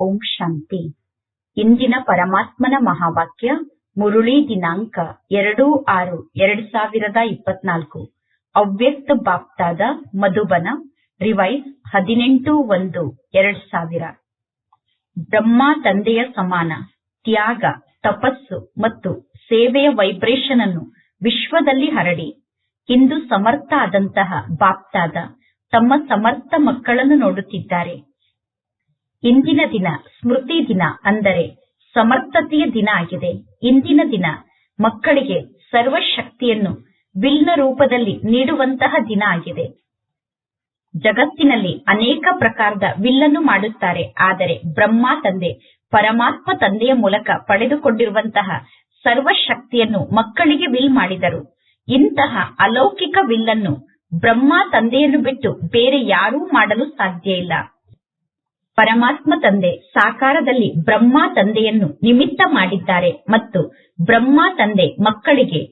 ಓಂ ಶಾಂತಿ. ಇಂದಿನ ಪರಮಾತ್ಮನ ಮಹಾವಾಕ್ಯ ಮುರುಳಿ ದಿನಾಂಕ ಎರಡು ಆರು ಎರಡ್ ಸಾವಿರದ ಇಪ್ಪತ್ನಾಲ್ಕು. ಅವ್ಯಕ್ತ ಬಾಪ್ತಾದ ಮಧುಬನ ರಿವೈಸ್ ಹದಿನೆಂಟು ಒಂದು ಎರಡ್ ಸಾವಿರ. ಬ್ರಹ್ಮ ತಂದೆಯ ಸಮಾನ, ತ್ಯಾಗ, ತಪಸ್ಸು ಮತ್ತು ಸೇವೆಯ ವೈಬ್ರೇಷನ್ ಅನ್ನು ವಿಶ್ವದಲ್ಲಿ ಹರಡಿ, ಇಂದು ಸಮರ್ಥ ಆದಂತಹ ಬಾಪ್ತಾದ ತಮ್ಮ ಸಮರ್ಥ ಮಕ್ಕಳನ್ನು ನೋಡುತ್ತಿದ್ದಾರೆ. ಇಂದಿನ ದಿನ, ಸ್ಮೃತಿ ದಿನ ಅಂದರೆ ಸಮರ್ಥತೆಯ ದಿನ ಆಗಿದೆ. ಇಂದಿನ ದಿನ ಮಕ್ಕಳಿಗೆ ಸರ್ವಶಕ್ತಿಯನ್ನು ವಿಲ್ನ ರೂಪದಲ್ಲಿ ನೀಡುವಂತಹ ದಿನ ಆಗಿದೆ. ಜಗತ್ತಿನಲ್ಲಿ ಅನೇಕ ಪ್ರಕಾರದ ವಿಲ್ಲನ್ನು ಮಾಡುತ್ತಾರೆ. ಆದರೆ ಬ್ರಹ್ಮ ತಂದೆ, ಪರಮಾತ್ಮ ತಂದೆಯ ಮೂಲಕ ಪಡೆದುಕೊಂಡಿರುವಂತಹ ಸರ್ವಶಕ್ತಿಯನ್ನು ಮಕ್ಕಳಿಗೆ ವಿಲ್ ಮಾಡಿದರು. ಇಂತಹ ಅಲೌಕಿಕ ವಿಲ್ಲನ್ನು ಬ್ರಹ್ಮ ತಂದೆಯನ್ನು ಬಿಟ್ಟು ಬೇರೆ ಯಾರೂ ಮಾಡಲು ಸಾಧ್ಯ ಇಲ್ಲ. ಪರಮಾತ್ಮ ತಂದೆ ಸಾಕಾರದಲ್ಲಿ ಬ್ರಹ್ಮ ತಂದೆಯನ್ನು ನಿಮಿತ್ತ ಮಾಡಿದ್ದಾರೆ ಮತ್ತು ಬ್ರಹ್ಮ ತಂದೆ ಮಕ್ಕಳಿಗೆ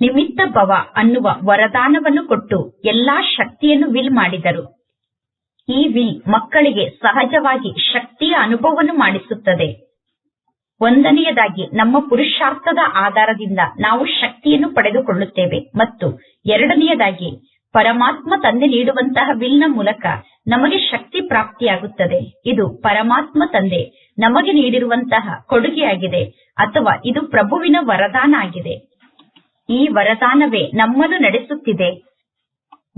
ನಿಮಿತ್ತ ಭವ ಅನ್ನುವ ವರದಾನವನ್ನು ಕೊಟ್ಟು ಎಲ್ಲಾ ಶಕ್ತಿಯನ್ನು ವಿಲ್ ಮಾಡಿದರು. ಈ ವಿಲ್ ಮಕ್ಕಳಿಗೆ ಸಹಜವಾಗಿ ಶಕ್ತಿಯ ಅನುಭವವನ್ನು ಮಾಡಿಸುತ್ತದೆ. ಒಂದನೆಯದಾಗಿ ನಮ್ಮ ಪುರುಷಾರ್ಥದ ಆಧಾರದಿಂದ ನಾವು ಶಕ್ತಿಯನ್ನು ಪಡೆದುಕೊಳ್ಳುತ್ತೇವೆ ಮತ್ತು ಎರಡನೆಯದಾಗಿ ಪರಮಾತ್ಮ ತಂದೆ ನೀಡುವಂತಹ ವಿಲ್ನ ಮೂಲಕ ನಮಗೆ ಶಕ್ತಿ ಪ್ರಾಪ್ತಿಯಾಗುತ್ತದೆ. ಇದು ಪರಮಾತ್ಮ ತಂದೆ. ನಮಗೆ ನೀಡಿರುವಂತಹ ಕೊಡುಗೆಯಾಗಿದೆ. ಅಥವಾ ಇದು ಪ್ರಭುವಿನ ವರದಾನ ಆಗಿದೆ ಈ ವರದಾನವೇ ನಮ್ಮನ್ನು ನಡೆಸುತ್ತಿದೆ.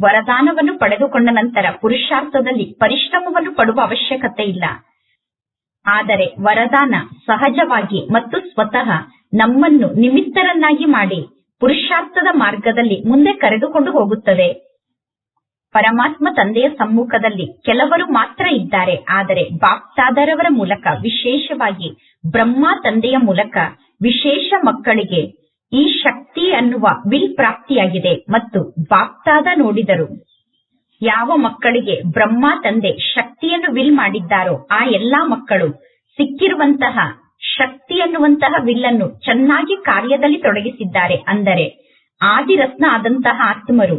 ವರದಾನವನ್ನು ಪಡೆದುಕೊಂಡ ನಂತರ ಪುರುಷಾರ್ಥದಲ್ಲಿ ಪರಿಶ್ರಮವನ್ನು ಪಡುವ ಅವಶ್ಯಕತೆ ಇಲ್ಲ. ಆದರೆ ವರದಾನ ಸಹಜವಾಗಿ ಮತ್ತು ಸ್ವತಃ ನಮ್ಮನ್ನು ನಿಮಿತ್ತರನ್ನಾಗಿ ಮಾಡಿ ಪುರುಷಾರ್ಥದ ಮಾರ್ಗದಲ್ಲಿ ಮುಂದೆ ಕರೆದುಕೊಂಡು ಹೋಗುತ್ತದೆ. ಪರಮಾತ್ಮ ತಂದೆಯ ಸಮ್ಮುಖದಲ್ಲಿ ಕೆಲವರು ಮಾತ್ರ ಇದ್ದಾರೆ. ಆದರೆ ಬಾಪ್ತಾದರವರ ಮೂಲಕ ವಿಶೇಷವಾಗಿ ಬ್ರಹ್ಮ ತಂದೆಯ ಮೂಲಕ ವಿಶೇಷ ಮಕ್ಕಳಿಗೆ ಈ ಶಕ್ತಿ ಅನ್ನುವ ವಿಲ್ ಪ್ರಾಪ್ತಿಯಾಗಿದೆ. ಮತ್ತು ಬಾಪ್ತಾದ ನೋಡಿದರು ಯಾವ ಮಕ್ಕಳಿಗೆ ಬ್ರಹ್ಮ ತಂದೆ ಶಕ್ತಿಯನ್ನು ವಿಲ್ ಮಾಡಿದ್ದಾರೋ ಆ ಎಲ್ಲಾ ಮಕ್ಕಳು ಸಿಕ್ಕಿರುವಂತಹ ಶಕ್ತಿ ಅನ್ನುವಂತಹ ವಿಲ್ಲನ್ನು ಚೆನ್ನಾಗಿ ಕಾರ್ಯದಲ್ಲಿ ತೊಡಗಿಸಿದ್ದಾರೆ. ಅಂದರೆ ಆದಿರತ್ನ ಆದಂತಹ ಆತ್ಮರು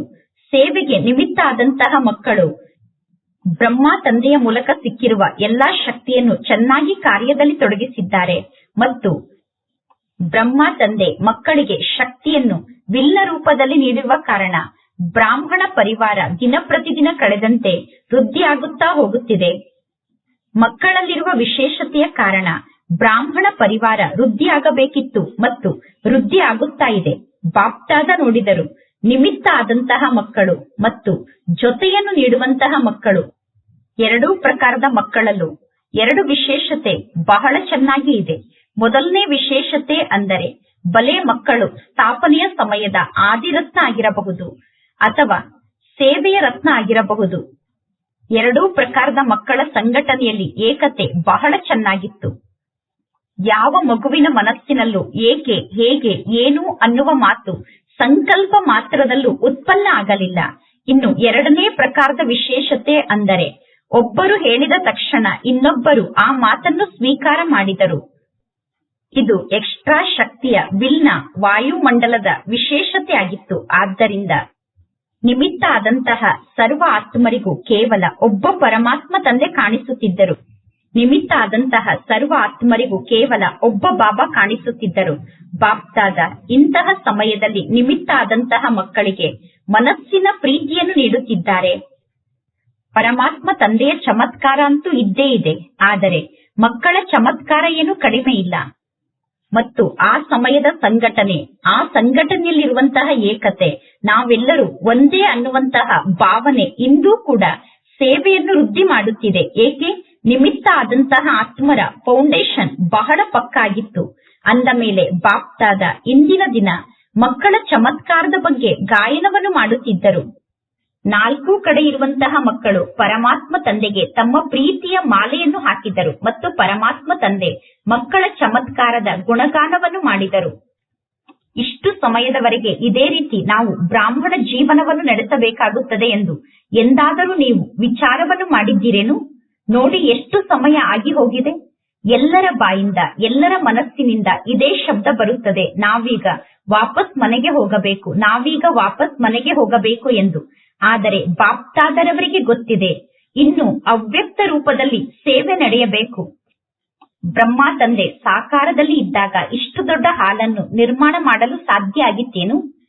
ಸೇವೆಗೆ ನಿಮಿತ್ತ ಆದಂತಹ ಮಕ್ಕಳು. ಬ್ರಹ್ಮ ತಂದೆಯ ಮೂಲಕ ಸಿಕ್ಕಿರುವ ಎಲ್ಲಾ ಶಕ್ತಿಯನ್ನು ಚೆನ್ನಾಗಿ ಕಾರ್ಯದಲ್ಲಿ ತೊಡಗಿಸಿದ್ದಾರೆ. ಮತ್ತು ಬ್ರಹ್ಮ ತಂದೆ ಮಕ್ಕಳಿಗೆ ಶಕ್ತಿಯನ್ನು ವಿಲ್ಲ ರೂಪದಲ್ಲಿ ನೀಡಿರುವ ಕಾರಣ ಬ್ರಾಹ್ಮಣ ಪರಿವಾರ ದಿನ ಪ್ರತಿದಿನ ಕಳೆದಂತೆ ವೃದ್ಧಿಯಾಗುತ್ತಾ ಹೋಗುತ್ತಿದೆ. ಮಕ್ಕಳಲ್ಲಿರುವ ವಿಶೇಷತೆಯ ಕಾರಣ ಬ್ರಾಹ್ಮಣ ಪರಿವಾರ ವೃದ್ಧಿಯಾಗಬೇಕಿತ್ತು ಮತ್ತು ವೃದ್ಧಿಯಾಗುತ್ತಾ ಇದೆ. ಬಾಪ್ತಾದ ನೋಡಿದರು. ನಿಮಿತ್ತ ಆದಂತಹ ಮಕ್ಕಳು ಮತ್ತು ಜೊತೆಯನ್ನು ನೀಡುವಂತಹ ಮಕ್ಕಳು. ಎರಡೂ ಪ್ರಕಾರದ ಮಕ್ಕಳಲ್ಲೂ ಎರಡು ವಿಶೇಷತೆ ಬಹಳ ಚೆನ್ನಾಗಿ ಇದೆ. ಮೊದಲನೇ ವಿಶೇಷತೆ ಅಂದರೆ ಬಲೆ ಮಕ್ಕಳು ಸ್ಥಾಪನೆಯ ಸಮಯದ ಆದಿರತ್ನ ಆಗಿರಬಹುದು ಅಥವಾ ಸೇವೆಯ ರತ್ನ ಆಗಿರಬಹುದು. ಎರಡೂ ಪ್ರಕಾರದ ಮಕ್ಕಳ ಸಂಘಟನೆಯಲ್ಲಿ ಏಕತೆ ಬಹಳ ಚೆನ್ನಾಗಿತ್ತು. ಯಾವ ಮಗುವಿನ ಮನಸ್ಸಿನಲ್ಲೂ ಏಕೆ, ಹೇಗೆ, ಏನು ಅನ್ನುವ ಮಾತು ಸಂಕಲ್ಪ ಮಾತ್ರದಲ್ಲೂ ಉತ್ಪನ್ನ ಆಗಲಿಲ್ಲ. ಇನ್ನು ಎರಡನೇ ಪ್ರಕಾರದ ವಿಶೇಷತೆ ಅಂದರೆ, ಒಬ್ಬರು ಹೇಳಿದ ತಕ್ಷಣ ಇನ್ನೊಬ್ಬರು ಆ ಮಾತನ್ನು ಸ್ವೀಕಾರ ಮಾಡಿದರು. ಇದು ಎಕ್ಸ್ಟ್ರಾ ಶಕ್ತಿಯ ವಿಲ್ನ ವಾಯುಮಂಡಲದ ವಿಶೇಷತೆ ಆಗಿತ್ತು. ಆದ್ದರಿಂದ ನಿಮಿತ್ತ ಆದಂತಹ ಸರ್ವ ಆತ್ಮರಿಗೂ ಕೇವಲ ಒಬ್ಬ ಪರಮಾತ್ಮ ತಂದೆ ಕಾಣಿಸುತ್ತಿದ್ದರು. ನಿಮಿತ್ತ ಆದಂತಹ ಸರ್ವ ಆತ್ಮರಿಗೂ ಕೇವಲ ಒಬ್ಬ ಬಾಬಾ ಕಾಣಿಸುತ್ತಿದ್ದರು. ಬಾಪ್ತಾದ, ಇಂತಹ ಸಮಯದಲ್ಲಿ ನಿಮಿತ್ತ ಆದಂತಹ ಮಕ್ಕಳಿಗೆ ಮನಸ್ಸಿನ ಪ್ರೀತಿಯನ್ನು ನೀಡುತ್ತಿದ್ದಾರೆ. ಪರಮಾತ್ಮ ತಂದೆಯ ಚಮತ್ಕಾರ ಅಂತೂ ಇದ್ದೇ ಇದೆ, ಆದರೆ ಮಕ್ಕಳ ಚಮತ್ಕಾರ ಏನು ಕಡಿಮೆ ಇಲ್ಲ. ಮತ್ತು ಆ ಸಮಯದ ಸಂಘಟನೆ, ಆ ಸಂಘಟನೆಯಲ್ಲಿರುವಂತಹ ಏಕತೆ, ನಾವೆಲ್ಲರೂ ಒಂದೇ ಅನ್ನುವಂತಹ ಭಾವನೆ ಇಂದೂ ಕೂಡ ಸೇವೆಯನ್ನು ವೃದ್ಧಿ ಮಾಡುತ್ತಿದೆ. ಏಕೆ? ನಿಮಿತ್ತ ಆದಂತಹ ಆತ್ಮರ ಫೌಂಡೇಶನ್ ಬಹಳ ಪಕ್ಕಾಗಿತ್ತು. ಅಂದ ಮೇಲೆ ಬಾಪ್ತಾದ ಇಂದಿನ ದಿನ ಮಕ್ಕಳ ಚಮತ್ಕಾರದ ಬಗ್ಗೆ ಗಾಯನವನ್ನು ಮಾಡುತ್ತಿದ್ದರು. ನಾಲ್ಕು ಕಡೆ ಇರುವಂತಹ ಮಕ್ಕಳು ಪರಮಾತ್ಮ ತಂದೆಗೆ ತಮ್ಮ ಪ್ರೀತಿಯ ಮಾಲೆಯನ್ನು ಹಾಕಿದರು ಮತ್ತು ಪರಮಾತ್ಮ ತಂದೆ ಮಕ್ಕಳ ಚಮತ್ಕಾರದ ಗುಣಗಾನವನ್ನು ಮಾಡಿದರು. ಇಷ್ಟು ಸಮಯದವರೆಗೆ ಇದೇ ರೀತಿ ನಾವು ಬ್ರಾಹ್ಮಣ ಜೀವನವನ್ನು ನಡೆಸಬೇಕಾಗುತ್ತದೆ ಎಂದು ಎಂದಾದರೂ ನೀವು ವಿಚಾರವನ್ನು ಮಾಡಿದ್ದೀರೇನು? ನೋಡಿ ಎಷ್ಟು ಸಮಯ ಆಗಿ ಹೋಗಿದೆ? ಎಲ್ಲರ ಬಾಯಿಂದ, ಎಲ್ಲರ ಮನಸ್ಸಿನಿಂದ ಇದೇ ಶಬ್ದ ಬರುತ್ತದೆ. ನಾವೀಗ ವಾಪಸ್ ಮನೆಗೆ ಹೋಗಬೇಕು. ನಾವೀಗ ವಾಪಸ್ ಮನೆಗೆ ಹೋಗಬೇಕು ಎಂದು. ಆದರೆ ಬಾಪ್ತಾದರವರಿಗೆ ಗೊತ್ತಿದೆ. ಇನ್ನು ಅವ್ಯಕ್ತ ರೂಪದಲ್ಲಿ ಸೇವೆ ನಡೆಯಬೇಕು. ಬ್ರಹ್ಮ ತಂದೆ ಸಾಕಾರದಲ್ಲಿ ಇದ್ದಾಗ ಇಷ್ಟು ದೊಡ್ಡ ಹಾಲನ್ನು ನಿರ್ಮಾಣ ಮಾಡಲು ಸಾಧ್ಯ ಆಗಿತ್ತೇನು?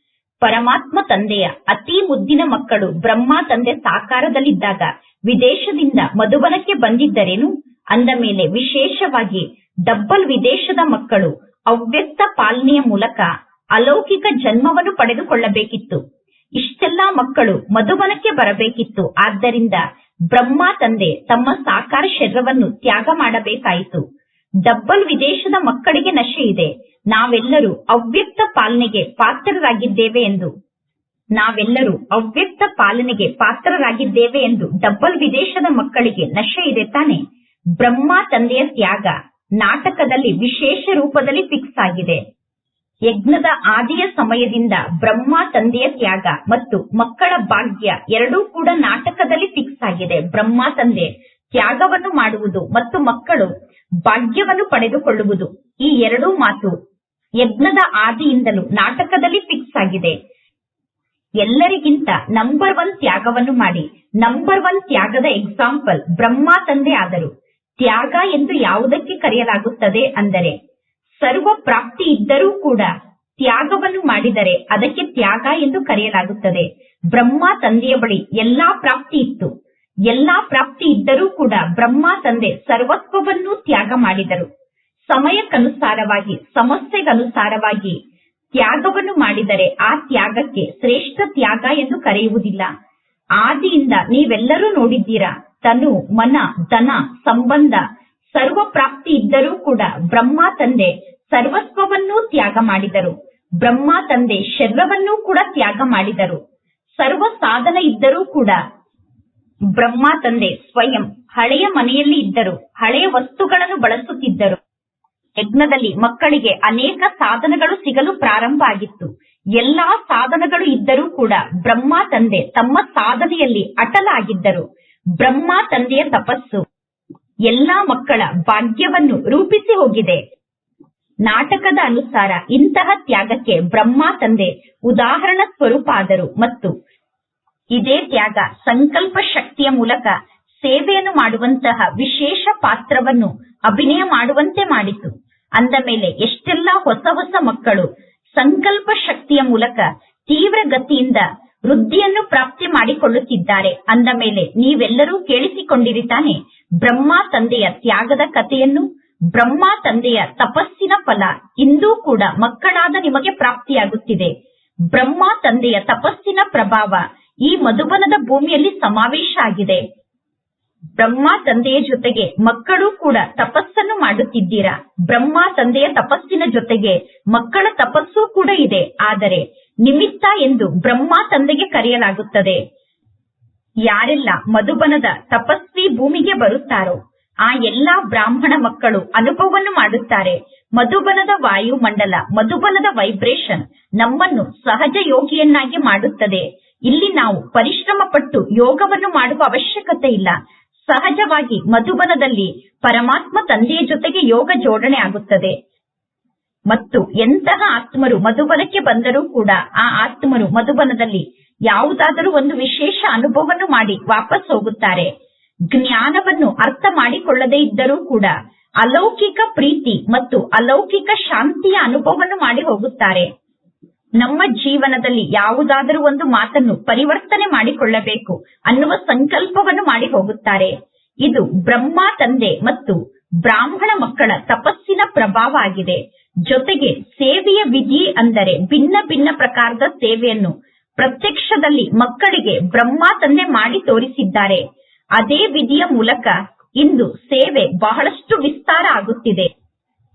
ಪರಮಾತ್ಮ ತಂದೆಯ ಅತಿ ಮುದ್ದಿನ ಮಕ್ಕಳು ಬ್ರಹ್ಮ ತಂದೆ ಸಾಕಾರದಲ್ಲಿದ್ದಾಗ ವಿದೇಶದಿಂದ ಮಧುಬನಕ್ಕೆ ಬಂದಿದ್ದರೇನು? ಅಂದ ಮೇಲೆ ವಿಶೇಷವಾಗಿ ಡಬ್ಬಲ್ ವಿದೇಶದ ಮಕ್ಕಳು ಅವ್ಯಕ್ತ ಪಾಲನೆಯ ಮೂಲಕ ಅಲೌಕಿಕ ಜನ್ಮವನ್ನು ಪಡೆದುಕೊಳ್ಳಬೇಕಿತ್ತು. ಇಷ್ಟೆಲ್ಲಾ ಮಕ್ಕಳು ಮಧುಬನಕ್ಕೆ ಬರಬೇಕಿತ್ತು. ಆದ್ದರಿಂದ ಬ್ರಹ್ಮ ತಂದೆ ತಮ್ಮ ಸಾಕಾರ ಶರೀರವನ್ನು ತ್ಯಾಗ ಮಾಡಬೇಕಾಯಿತು. ಡಬ್ಬಲ್ ವಿದೇಶದ ಮಕ್ಕಳಿಗೆ ನಶೆ ಇದೆ ನಾವೆಲ್ಲರೂ ಅವ್ಯಕ್ತ ಪಾಲನೆಗೆ ಪಾತ್ರರಾಗಿದ್ದೇವೆ ಎಂದು. ನಾವೆಲ್ಲರೂ ಅವ್ಯಕ್ತ ಪಾಲನೆಗೆ ಪಾತ್ರರಾಗಿದ್ದೇವೆ ಎಂದು ಡಬ್ಬಲ್ ವಿದೇಶದ ಮಕ್ಕಳಿಗೆ ನಶೆ ಇದೆ ತಾನೆ. ಬ್ರಹ್ಮ ತಂದೆಯ ತ್ಯಾಗ ನಾಟಕದಲ್ಲಿ ವಿಶೇಷ ರೂಪದಲ್ಲಿ ಫಿಕ್ಸ್ ಆಗಿದೆ. ಯಜ್ಞದ ಆದಿಯ ಸಮಯದಿಂದ ಬ್ರಹ್ಮ ತಂದೆಯ ತ್ಯಾಗ ಮತ್ತು ಮಕ್ಕಳ ಭಾಗ್ಯ ಎರಡೂ ಕೂಡ ನಾಟಕದಲ್ಲಿ ಫಿಕ್ಸ್ ಆಗಿದೆ. ಬ್ರಹ್ಮ ತಂದೆ ತ್ಯಾಗವನ್ನು ಮಾಡುವುದು ಮತ್ತು ಮಕ್ಕಳು ಭಾಗ್ಯವನ್ನು ಪಡೆದುಕೊಳ್ಳುವುದು ಈ ಎರಡೂ ಮಾತು ಯಜ್ಞದ ಆದಿಯಿಂದಲೂ ನಾಟಕದಲ್ಲಿ ಫಿಕ್ಸ್ ಆಗಿದೆ. ಎಲ್ಲರಿಗಿಂತ ನಂಬರ್ ಒನ್ ತ್ಯಾಗವನ್ನು ಮಾಡಿ ನಂಬರ್ ಒನ್ ತ್ಯಾಗದ ಎಕ್ಸಾಂಪಲ್ ಬ್ರಹ್ಮ ತಂದೆ ಆದರು. ತ್ಯಾಗ ಎಂದು ಯಾವುದಕ್ಕೆ ಕರೆಯಲಾಗುತ್ತದೆ ಅಂದರೆ, ಸರ್ವ ಪ್ರಾಪ್ತಿ ಇದ್ದರೂ ಕೂಡ ತ್ಯಾಗವನ್ನು ಮಾಡಿದರೆ ಅದಕ್ಕೆ ತ್ಯಾಗ ಎಂದು ಕರೆಯಲಾಗುತ್ತದೆ. ಬ್ರಹ್ಮ ತಂದೆಯ ಬಳಿ ಎಲ್ಲಾ ಪ್ರಾಪ್ತಿ ಇತ್ತು. ಎಲ್ಲಾ ಪ್ರಾಪ್ತಿ ಇದ್ದರೂ ಕೂಡ ಬ್ರಹ್ಮ ತಂದೆ ಸರ್ವತ್ವವನ್ನೂ ತ್ಯಾಗ ಮಾಡಿದರು. ಸಮಯಕ್ಕನುಸಾರವಾಗಿ, ಸಮಸ್ಯೆಗನುಸಾರವಾಗಿ ತ್ಯಾಗವನ್ನು ಮಾಡಿದರೆ ಆ ತ್ಯಾಗಕ್ಕೆ ಶ್ರೇಷ್ಠ ತ್ಯಾಗ ಎಂದು ಕರೆಯುವುದಿಲ್ಲ. ಆದಿಯಿಂದ ನೀವೆಲ್ಲರೂ ನೋಡಿದ್ದೀರಾ, ತನು, ಮನ, ಧನ, ಸಂಬಂಧ ಸರ್ವ ಪ್ರಾಪ್ತಿ ಇದ್ದರೂ ಕೂಡ ಬ್ರಹ್ಮ ತಂದೆ ಸರ್ವಸ್ವವನ್ನೂ ತ್ಯಾಗ ಮಾಡಿದರು. ಬ್ರಹ್ಮ ತಂದೆ ಶರೀರವನ್ನೂ ಕೂಡ ತ್ಯಾಗ ಮಾಡಿದರು. ಸರ್ವ ಸಾಧನ ಇದ್ದರೂ ಕೂಡ ಬ್ರಹ್ಮ ತಂದೆ ಸ್ವಯಂ ಹಳೆಯ ಮನೆಯಲ್ಲಿ ಇದ್ದರು, ಹಳೆಯ ವಸ್ತುಗಳನ್ನು ಬಳಸುತ್ತಿದ್ದರು. ಯಜ್ಞದಲ್ಲಿ ಮಕ್ಕಳಿಗೆ ಅನೇಕ ಸಾಧನಗಳು ಸಿಗಲು ಪ್ರಾರಂಭ ಆಗಿತ್ತು. ಎಲ್ಲಾ ಸಾಧನಗಳು ಇದ್ದರೂ ಕೂಡ ಬ್ರಹ್ಮ ತಂದೆ ತಮ್ಮ ಸಾಧನೆಯಲ್ಲಿ ಅಟಲಾಗಿದ್ದರು. ಬ್ರಹ್ಮ ತಂದೆಯ ತಪಸ್ಸು ಎಲ್ಲಾ ಮಕ್ಕಳ ಭಾಗ್ಯವನ್ನು ರೂಪಿಸಿ ಹೋಗಿದೆ. ನಾಟಕದ ಅನುಸಾರ ಇಂತಹ ತ್ಯಾಗಕ್ಕೆ ಬ್ರಹ್ಮ ತಂದೆ ಉದಾಹರಣ ಸ್ವರೂಪ ಆದರು ಮತ್ತು ಇದೇ ತ್ಯಾಗ ಸಂಕಲ್ಪ ಶಕ್ತಿಯ ಮೂಲಕ ಸೇವೆಯನ್ನು ಮಾಡುವಂತಹ ವಿಶೇಷ ಪಾತ್ರವನ್ನು ಅಭಿನಯ ಮಾಡುವಂತೆ ಮಾಡಿತು. ಅಂದ ಮೇಲೆ ಎಷ್ಟೆಲ್ಲಾ ಹೊಸ ಹೊಸ ಮಕ್ಕಳು ಸಂಕಲ್ಪ ಶಕ್ತಿಯ ಮೂಲಕ ತೀವ್ರ ಗತಿಯಿಂದ ವೃದ್ಧಿಯನ್ನು ಪ್ರಾಪ್ತಿ ಮಾಡಿಕೊಳ್ಳುತ್ತಿದ್ದಾರೆ. ಅಂದ ಮೇಲೆ ನೀವೆಲ್ಲರೂ ಕೇಳಿಸಿಕೊಂಡಿರಿ ತಾನೆ, ಬ್ರಹ್ಮ ತಂದೆಯ ತ್ಯಾಗದ ಕಥೆಯನ್ನು, ಬ್ರಹ್ಮ ತಂದೆಯ ತಪಸ್ಸಿನ ಫಲ ಇಂದೂ ಕೂಡ ಮಕ್ಕಳಾದ ನಿಮಗೆ ಪ್ರಾಪ್ತಿಯಾಗುತ್ತಿದೆ. ಬ್ರಹ್ಮ ತಂದೆಯ ತಪಸ್ಸಿನ ಪ್ರಭಾವ ಈ ಮಧುಬನದ ಭೂಮಿಯಲ್ಲಿ ಸಮಾವೇಶ ಆಗಿದೆ. ಬ್ರಹ್ಮ ತಂದೆಯ ಜೊತೆಗೆ ಮಕ್ಕಳು ಕೂಡ ತಪಸ್ಸನ್ನು ಮಾಡುತ್ತಿದ್ದೀರಾ? ಬ್ರಹ್ಮ ತಂದೆಯ ತಪಸ್ಸಿನ ಜೊತೆಗೆ ಮಕ್ಕಳ ತಪಸ್ಸು ಕೂಡ ಇದೆ. ಆದರೆ ನಿಮಿತ್ತ ಎಂದು ಬ್ರಹ್ಮ ತಂದೆಗೆ ಕರೆಯಲಾಗುತ್ತದೆ. ಯಾರೆಲ್ಲ ಮಧುಬನದ ತಪಸ್ವಿ ಭೂಮಿಗೆ ಬರುತ್ತಾರೋ, ಆ ಎಲ್ಲಾ ಬ್ರಾಹ್ಮಣ ಮಕ್ಕಳು ಅನುಭವವನ್ನು ಮಾಡುತ್ತಾರೆ. ಮಧುಬನದ ವಾಯುಮಂಡಲ, ಮಧುಬನದ ವೈಬ್ರೇಷನ್ ನಮ್ಮನ್ನು ಸಹಜ ಯೋಗಿಯನ್ನಾಗಿ ಮಾಡುತ್ತದೆ. ಇಲ್ಲಿ ನಾವು ಪರಿಶ್ರಮ ಪಟ್ಟು ಯೋಗವನ್ನು ಮಾಡುವ ಅವಶ್ಯಕತೆ ಇಲ್ಲ. ಸಹಜವಾಗಿ ಮಧುಬನದಲ್ಲಿ ಪರಮಾತ್ಮ ತಂದೆಯ ಜೊತೆಗೆ ಯೋಗ ಜೋಡಣೆ ಆಗುತ್ತದೆ. ಮತ್ತು ಎಂತಹ ಆತ್ಮರು ಮಧುಬನಕ್ಕೆ ಬಂದರೂ ಕೂಡ ಆ ಆತ್ಮರು ಮಧುಬನದಲ್ಲಿ ಯಾವುದಾದರೂ ಒಂದು ವಿಶೇಷ ಅನುಭವವನ್ನು ಮಾಡಿ ವಾಪಸ್ ಹೋಗುತ್ತಾರೆ. ಜ್ಞಾನವನ್ನು ಅರ್ಥ ಮಾಡಿಕೊಳ್ಳದೇ ಇದ್ದರೂ ಕೂಡ ಅಲೌಕಿಕ ಪ್ರೀತಿ ಮತ್ತು ಅಲೌಕಿಕ ಶಾಂತಿಯ ಅನುಭವವನ್ನು ಮಾಡಿ ಹೋಗುತ್ತಾರೆ. ನಮ್ಮ ಜೀವನದಲ್ಲಿ ಯಾವುದಾದರೂ ಒಂದು ಮಾತನ್ನು ಪರಿವರ್ತನೆ ಮಾಡಿಕೊಳ್ಳಬೇಕು ಅನ್ನುವ ಸಂಕಲ್ಪವನ್ನು ಮಾಡಿ ಹೋಗುತ್ತಾರೆ. ಇದು ಬ್ರಹ್ಮ ತಂದೆ ಮತ್ತು ಬ್ರಾಹ್ಮಣ ಮಕ್ಕಳ ತಪಸ್ಸಿನ ಪ್ರಭಾವ ಆಗಿದೆ. ಜೊತೆಗೆ ಸೇವೆಯ ವಿಧಿ ಅಂದರೆ ಭಿನ್ನ ಭಿನ್ನ ಪ್ರಕಾರದ ಸೇವೆಯನ್ನು ಪ್ರತ್ಯಕ್ಷದಲ್ಲಿ ಮಕ್ಕಳಿಗೆ ಬ್ರಹ್ಮ ತಂದೆ ಮಾಡಿ ತೋರಿಸಿದ್ದಾರೆ. ಅದೇ ವಿಧಿಯ ಮೂಲಕ ಇಂದು ಸೇವೆ ಬಹಳಷ್ಟು ವಿಸ್ತಾರ ಆಗುತ್ತಿದೆ.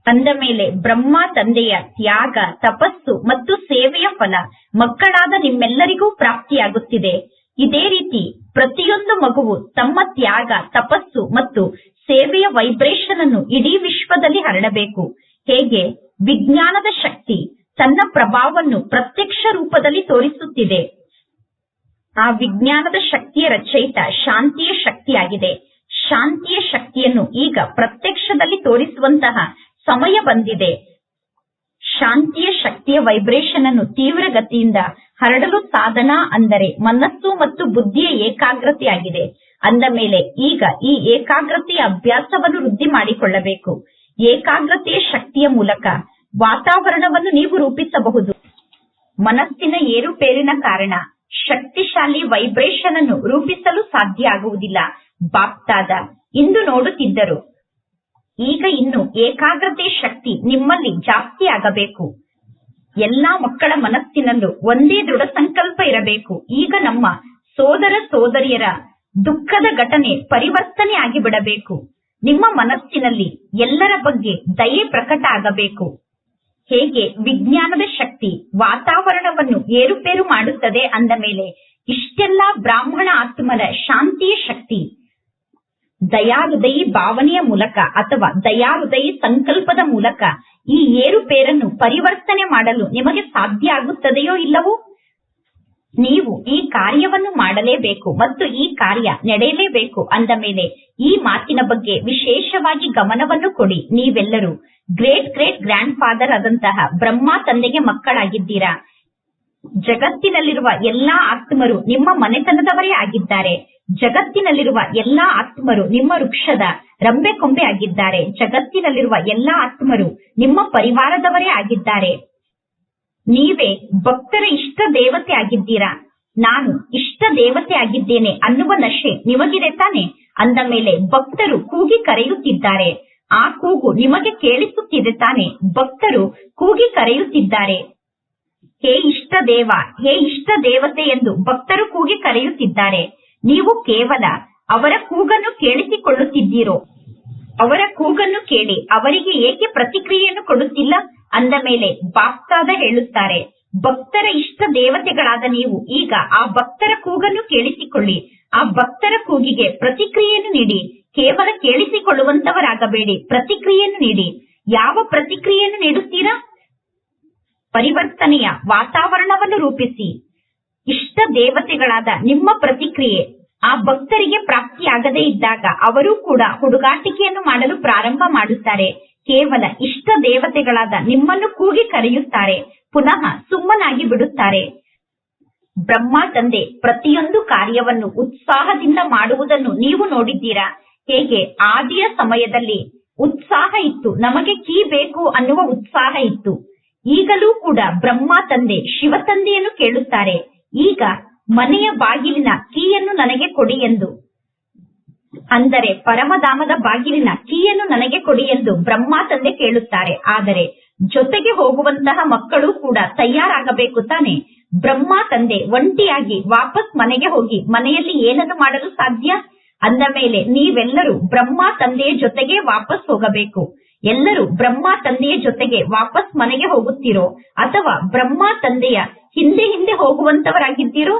ಅಂದ ಮೇಲೆ ಬ್ರಹ್ಮ, ತಂದೆಯ ತ್ಯಾಗ, ತಪಸ್ಸು ಮತ್ತು ಸೇವೆಯ ಫಲ ಮಕ್ಕಳಾದ ನಿಮ್ಮೆಲ್ಲರಿಗೂ ಪ್ರಾಪ್ತಿಯಾಗುತ್ತಿದೆ. ಇದೇ ರೀತಿ ಪ್ರತಿಯೊಂದು ಮಗುವು ತಮ್ಮ ತ್ಯಾಗ, ತಪಸ್ಸು ಮತ್ತು ಸೇವೆಯ ವೈಬ್ರೇಷನ್ ಅನ್ನು ಇಡೀ ವಿಶ್ವದಲ್ಲಿ ಹರಡಬೇಕು. ಹೇಗೆ? ವಿಜ್ಞಾನದ ಶಕ್ತಿ ತನ್ನ ಪ್ರಭಾವವನ್ನು ಪ್ರತ್ಯಕ್ಷ ರೂಪದಲ್ಲಿ ತೋರಿಸುತ್ತಿದೆ. ಆ ವಿಜ್ಞಾನದ ಶಕ್ತಿಯ ರಚಯಿತ ಶಾಂತಿಯ ಶಕ್ತಿಯಾಗಿದೆ. ಶಾಂತಿಯ ಶಕ್ತಿಯನ್ನು ಈಗ ಪ್ರತ್ಯಕ್ಷದಲ್ಲಿ ತೋರಿಸುವಂತಹ ಸಮಯ ಬಂದಿದೆ. ಶಾಂತಿಯ ಶಕ್ತಿಯ ವೈಬ್ರೇಷನ್ ಅನ್ನು ತೀವ್ರ ಗತಿಯಿಂದ ಹರಡಲು ಸಾಧನ ಅಂದರೆ ಮನಸ್ಸು ಮತ್ತು ಬುದ್ಧಿಯ ಏಕಾಗ್ರತೆಯಾಗಿದೆ. ಅಂದ ಮೇಲೆ ಈಗ ಈ ಏಕಾಗ್ರತೆಯ ಅಭ್ಯಾಸವನ್ನು ವೃದ್ಧಿ ಮಾಡಿಕೊಳ್ಳಬೇಕು. ಏಕಾಗ್ರತೆಯ ಶಕ್ತಿಯ ಮೂಲಕ ವಾತಾವರಣವನ್ನು ನೀವು ರೂಪಿಸಬಹುದು. ಮನಸ್ಸಿನ ಏರುಪೇರಿನ ಕಾರಣ ಶಕ್ತಿಶಾಲಿ ವೈಬ್ರೇಷನ್ ಅನ್ನು ರೂಪಿಸಲು ಸಾಧ್ಯ ಆಗುವುದಿಲ್ಲ. ಬಾಪ್ತಾದ, ಇಂದು ನೋಡುತ್ತಿದ್ದರು. ಈಗ ಇನ್ನು ಏಕಾಗ್ರತೆ ಶಕ್ತಿ ನಿಮ್ಮಲ್ಲಿ ಜಾಸ್ತಿ ಆಗಬೇಕು. ಎಲ್ಲಾ ಮಕ್ಕಳ ಮನಸ್ಸಿನಲ್ಲೂ ಒಂದೇ ದೃಢ ಸಂಕಲ್ಪ ಇರಬೇಕು. ಈಗ ನಮ್ಮ ಸೋದರ ಸೋದರಿಯರ ದುಃಖದ ಘಟನೆ ಪರಿವರ್ತನೆ ಆಗಿಬಿಡಬೇಕು. ನಿಮ್ಮ ಮನಸ್ಸಿನಲ್ಲಿ ಎಲ್ಲರ ಬಗ್ಗೆ ದಯೆ ಪ್ರಕಟ ಆಗಬೇಕು. ಹೇಗೆ ವಿಜ್ಞಾನದ ಶಕ್ತಿ ವಾತಾವರಣವನ್ನು ಏರುಪೇರು ಮಾಡುತ್ತದೆ ಅಂದ ಮೇಲೆ ಇಷ್ಟೆಲ್ಲಾ ಬ್ರಾಹ್ಮಣ ಆತ್ಮರ ಶಾಂತಿಯ ಶಕ್ತಿ ದಯಾಹೃದಯಿ ಭಾವನೆಯ ಮೂಲಕ ಅಥವಾ ದಯಾಹೃದಯಿ ಸಂಕಲ್ಪದ ಮೂಲಕ ಈ ಏರುಪೇರನ್ನು ಪರಿವರ್ತನೆ ಮಾಡಲು ನಿಮಗೆ ಸಾಧ್ಯ ಆಗುತ್ತದೆಯೋ ಇಲ್ಲವೋ? ನೀವು ಈ ಕಾರ್ಯವನ್ನು ಮಾಡಲೇಬೇಕು ಮತ್ತು ಈ ಕಾರ್ಯ ನಡೆಯಲೇಬೇಕು ಅಂದ ಮೇಲೆ ಈ ಮಾತಿನ ಬಗ್ಗೆ ವಿಶೇಷವಾಗಿ ಗಮನವನ್ನು ಕೊಡಿ. ನೀವೆಲ್ಲರೂ ಗ್ರೇಟ್ ಗ್ರೇಟ್ ಗ್ರ್ಯಾಂಡ್ ಫಾದರ್ ಆದಂತಹ ಬ್ರಹ್ಮ ತಂದೆಗೆ ಮಕ್ಕಳಾಗಿದ್ದೀರಾ? ಜಗತ್ತಿನಲ್ಲಿರುವ ಎಲ್ಲಾ ಆತ್ಮರು ನಿಮ್ಮ ಮನೆತನದವರೇ ಆಗಿದ್ದಾರೆ. ಜಗತ್ತಿನಲ್ಲಿರುವ ಎಲ್ಲಾ ಆತ್ಮರು ನಿಮ್ಮ ವೃಕ್ಷದ ರಂಬೆ ಕೊಂಬೆ ಆಗಿದ್ದಾರೆ. ಜಗತ್ತಿನಲ್ಲಿರುವ ಎಲ್ಲಾ ಆತ್ಮರು ನಿಮ್ಮ ಪರಿವಾರದವರೇ ಆಗಿದ್ದಾರೆ. ನೀವೇ ಭಕ್ತರ ಇಷ್ಟ ದೇವತೆ ಆಗಿದ್ದೀರಾ? ನಾನು ಇಷ್ಟ ದೇವತೆ ಆಗಿದ್ದೇನೆ ಅನ್ನುವ ನಶೆ ನಿಮಗಿದೆ ತಾನೆ? ಅಂದ ಮೇಲೆ ಭಕ್ತರು ಕೂಗಿ ಕರೆಯುತ್ತಿದ್ದಾರೆ. ಆ ಕೂಗು ನಿಮಗೆ ಕೇಳಿಸುತ್ತಿದೆ ತಾನೆ? ಭಕ್ತರು ಕೂಗಿ ಕರೆಯುತ್ತಿದ್ದಾರೆ. ಹೇ ಇಷ್ಟ ದೇವ, ಹೇ ಇಷ್ಟ ದೇವತೆ ಎಂದು ಭಕ್ತರು ಕೂಗಿ ಕರೆಯುತ್ತಿದ್ದಾರೆ. ನೀವು ಕೇವಲ ಅವರ ಕೂಗನ್ನು ಕೇಳಿಸಿಕೊಳ್ಳುತ್ತಿದ್ದೀರೋ, ಅವರ ಕೂಗನ್ನು ಕೇಳಿ ಅವರಿಗೆ ಏಕೆ ಪ್ರತಿಕ್ರಿಯೆಯನ್ನು ಕೊಡುತ್ತಿಲ್ಲ? ಅಂದ ಮೇಲೆ ಬಾಪ್ತಾದ ಹೇಳುತ್ತಾರೆ, ಭಕ್ತರ ಇಷ್ಟ ದೇವತೆಗಳಾದ ನೀವು ಈಗ ಆ ಭಕ್ತರ ಕೂಗನ್ನು ಕೇಳಿಸಿಕೊಳ್ಳಿ. ಆ ಭಕ್ತರ ಕೂಗಿಗೆ ಪ್ರತಿಕ್ರಿಯೆಯನ್ನು ನೀಡಿ, ಕೇವಲ ಕೇಳಿಸಿಕೊಳ್ಳುವಂತವರಾಗಬೇಡಿ, ಪ್ರತಿಕ್ರಿಯೆಯನ್ನು ನೀಡಿ. ಯಾವ ಪ್ರತಿಕ್ರಿಯೆಯನ್ನು ನೀಡುತ್ತೀರಾ? ಪರಿವರ್ತನೆಯ ವಾತಾವರಣವನ್ನು ರೂಪಿಸಿ. ಇಷ್ಟ ದೇವತೆಗಳಾದ ನಿಮ್ಮ ಪ್ರತಿಕ್ರಿಯೆ ಆ ಭಕ್ತರಿಗೆ ಪ್ರಾಪ್ತಿಯಾಗದೇ ಇದ್ದಾಗ ಅವರೂ ಕೂಡ ಹುಡುಗಾಟಿಕೆಯನ್ನು ಮಾಡಲು ಪ್ರಾರಂಭ ಮಾಡುತ್ತಾರೆ. ಕೇವಲ ಇಷ್ಟ ದೇವತೆಗಳಾದ ನಿಮ್ಮನ್ನು ಕೂಗಿ ಕರೆಯುತ್ತಾರೆ, ಪುನಃ ಸುಮ್ಮನಾಗಿ ಬಿಡುತ್ತಾರೆ. ಬ್ರಹ್ಮ ತಂದೆ, ಪ್ರತಿಯೊಂದು ಕಾರ್ಯವನ್ನು ಉತ್ಸಾಹದಿಂದ ಮಾಡುವುದನ್ನು ನೀವು ನೋಡಿದ್ದೀರಾ? ಹೇಗೆ ಆದಿಯ ಸಮಯದಲ್ಲಿ ಉತ್ಸಾಹ ಇತ್ತು, ನಮಗೆ ಕೀ ಬೇಕು ಅನ್ನುವ ಉತ್ಸಾಹ ಇತ್ತು. ಈಗಲೂ ಕೂಡ ಬ್ರಹ್ಮ ತಂದೆ, ಶಿವ ತಂದೆಯನ್ನು ಕೇಳುತ್ತಾರೆ. ಈಗ ಮನೆಯ ಬಾಗಿಲಿನ ಕೀಯನ್ನು ನನಗೆ ಕೊಡಿ ಎಂದು. ಅಂದರೆ ಪರಮಧಾಮದ ಬಾಗಿಲಿನ ಕೀಯನ್ನು ನನಗೆ ಕೊಡಿ ಎಂದು ಬ್ರಹ್ಮ ತಂದೆ ಕೇಳುತ್ತಾರೆ. ಆದರೆ ಜೊತೆಗೆ ಹೋಗುವಂತಹ ಮಕ್ಕಳು ಕೂಡ ತಯಾರಾಗಬೇಕು ತಾನೆ. ಬ್ರಹ್ಮ ತಂದೆ ಒಂಟಿಯಾಗಿ ವಾಪಸ್ ಮನೆಗೆ ಹೋಗಿ ಮನೆಯಲ್ಲಿ ಏನನ್ನು ಮಾಡಲು ಸಾಧ್ಯ? ಅಂದ ಮೇಲೆ ನೀವೆಲ್ಲರೂ ಬ್ರಹ್ಮ ತಂದೆಯ ಜೊತೆಗೆ ವಾಪಸ್ ಹೋಗಬೇಕು. ಎಲ್ಲರೂ ಬ್ರಹ್ಮ ತಂದೆಯ ಜೊತೆಗೆ ವಾಪಸ್ ಮನೆಗೆ ಹೋಗುತ್ತೀರೋ ಅಥವಾ ಬ್ರಹ್ಮ ತಂದೆಯ ಹಿಂದೆ ಹಿಂದೆ ಹೋಗುವಂತವರಾಗಿದ್ದೀರೋ,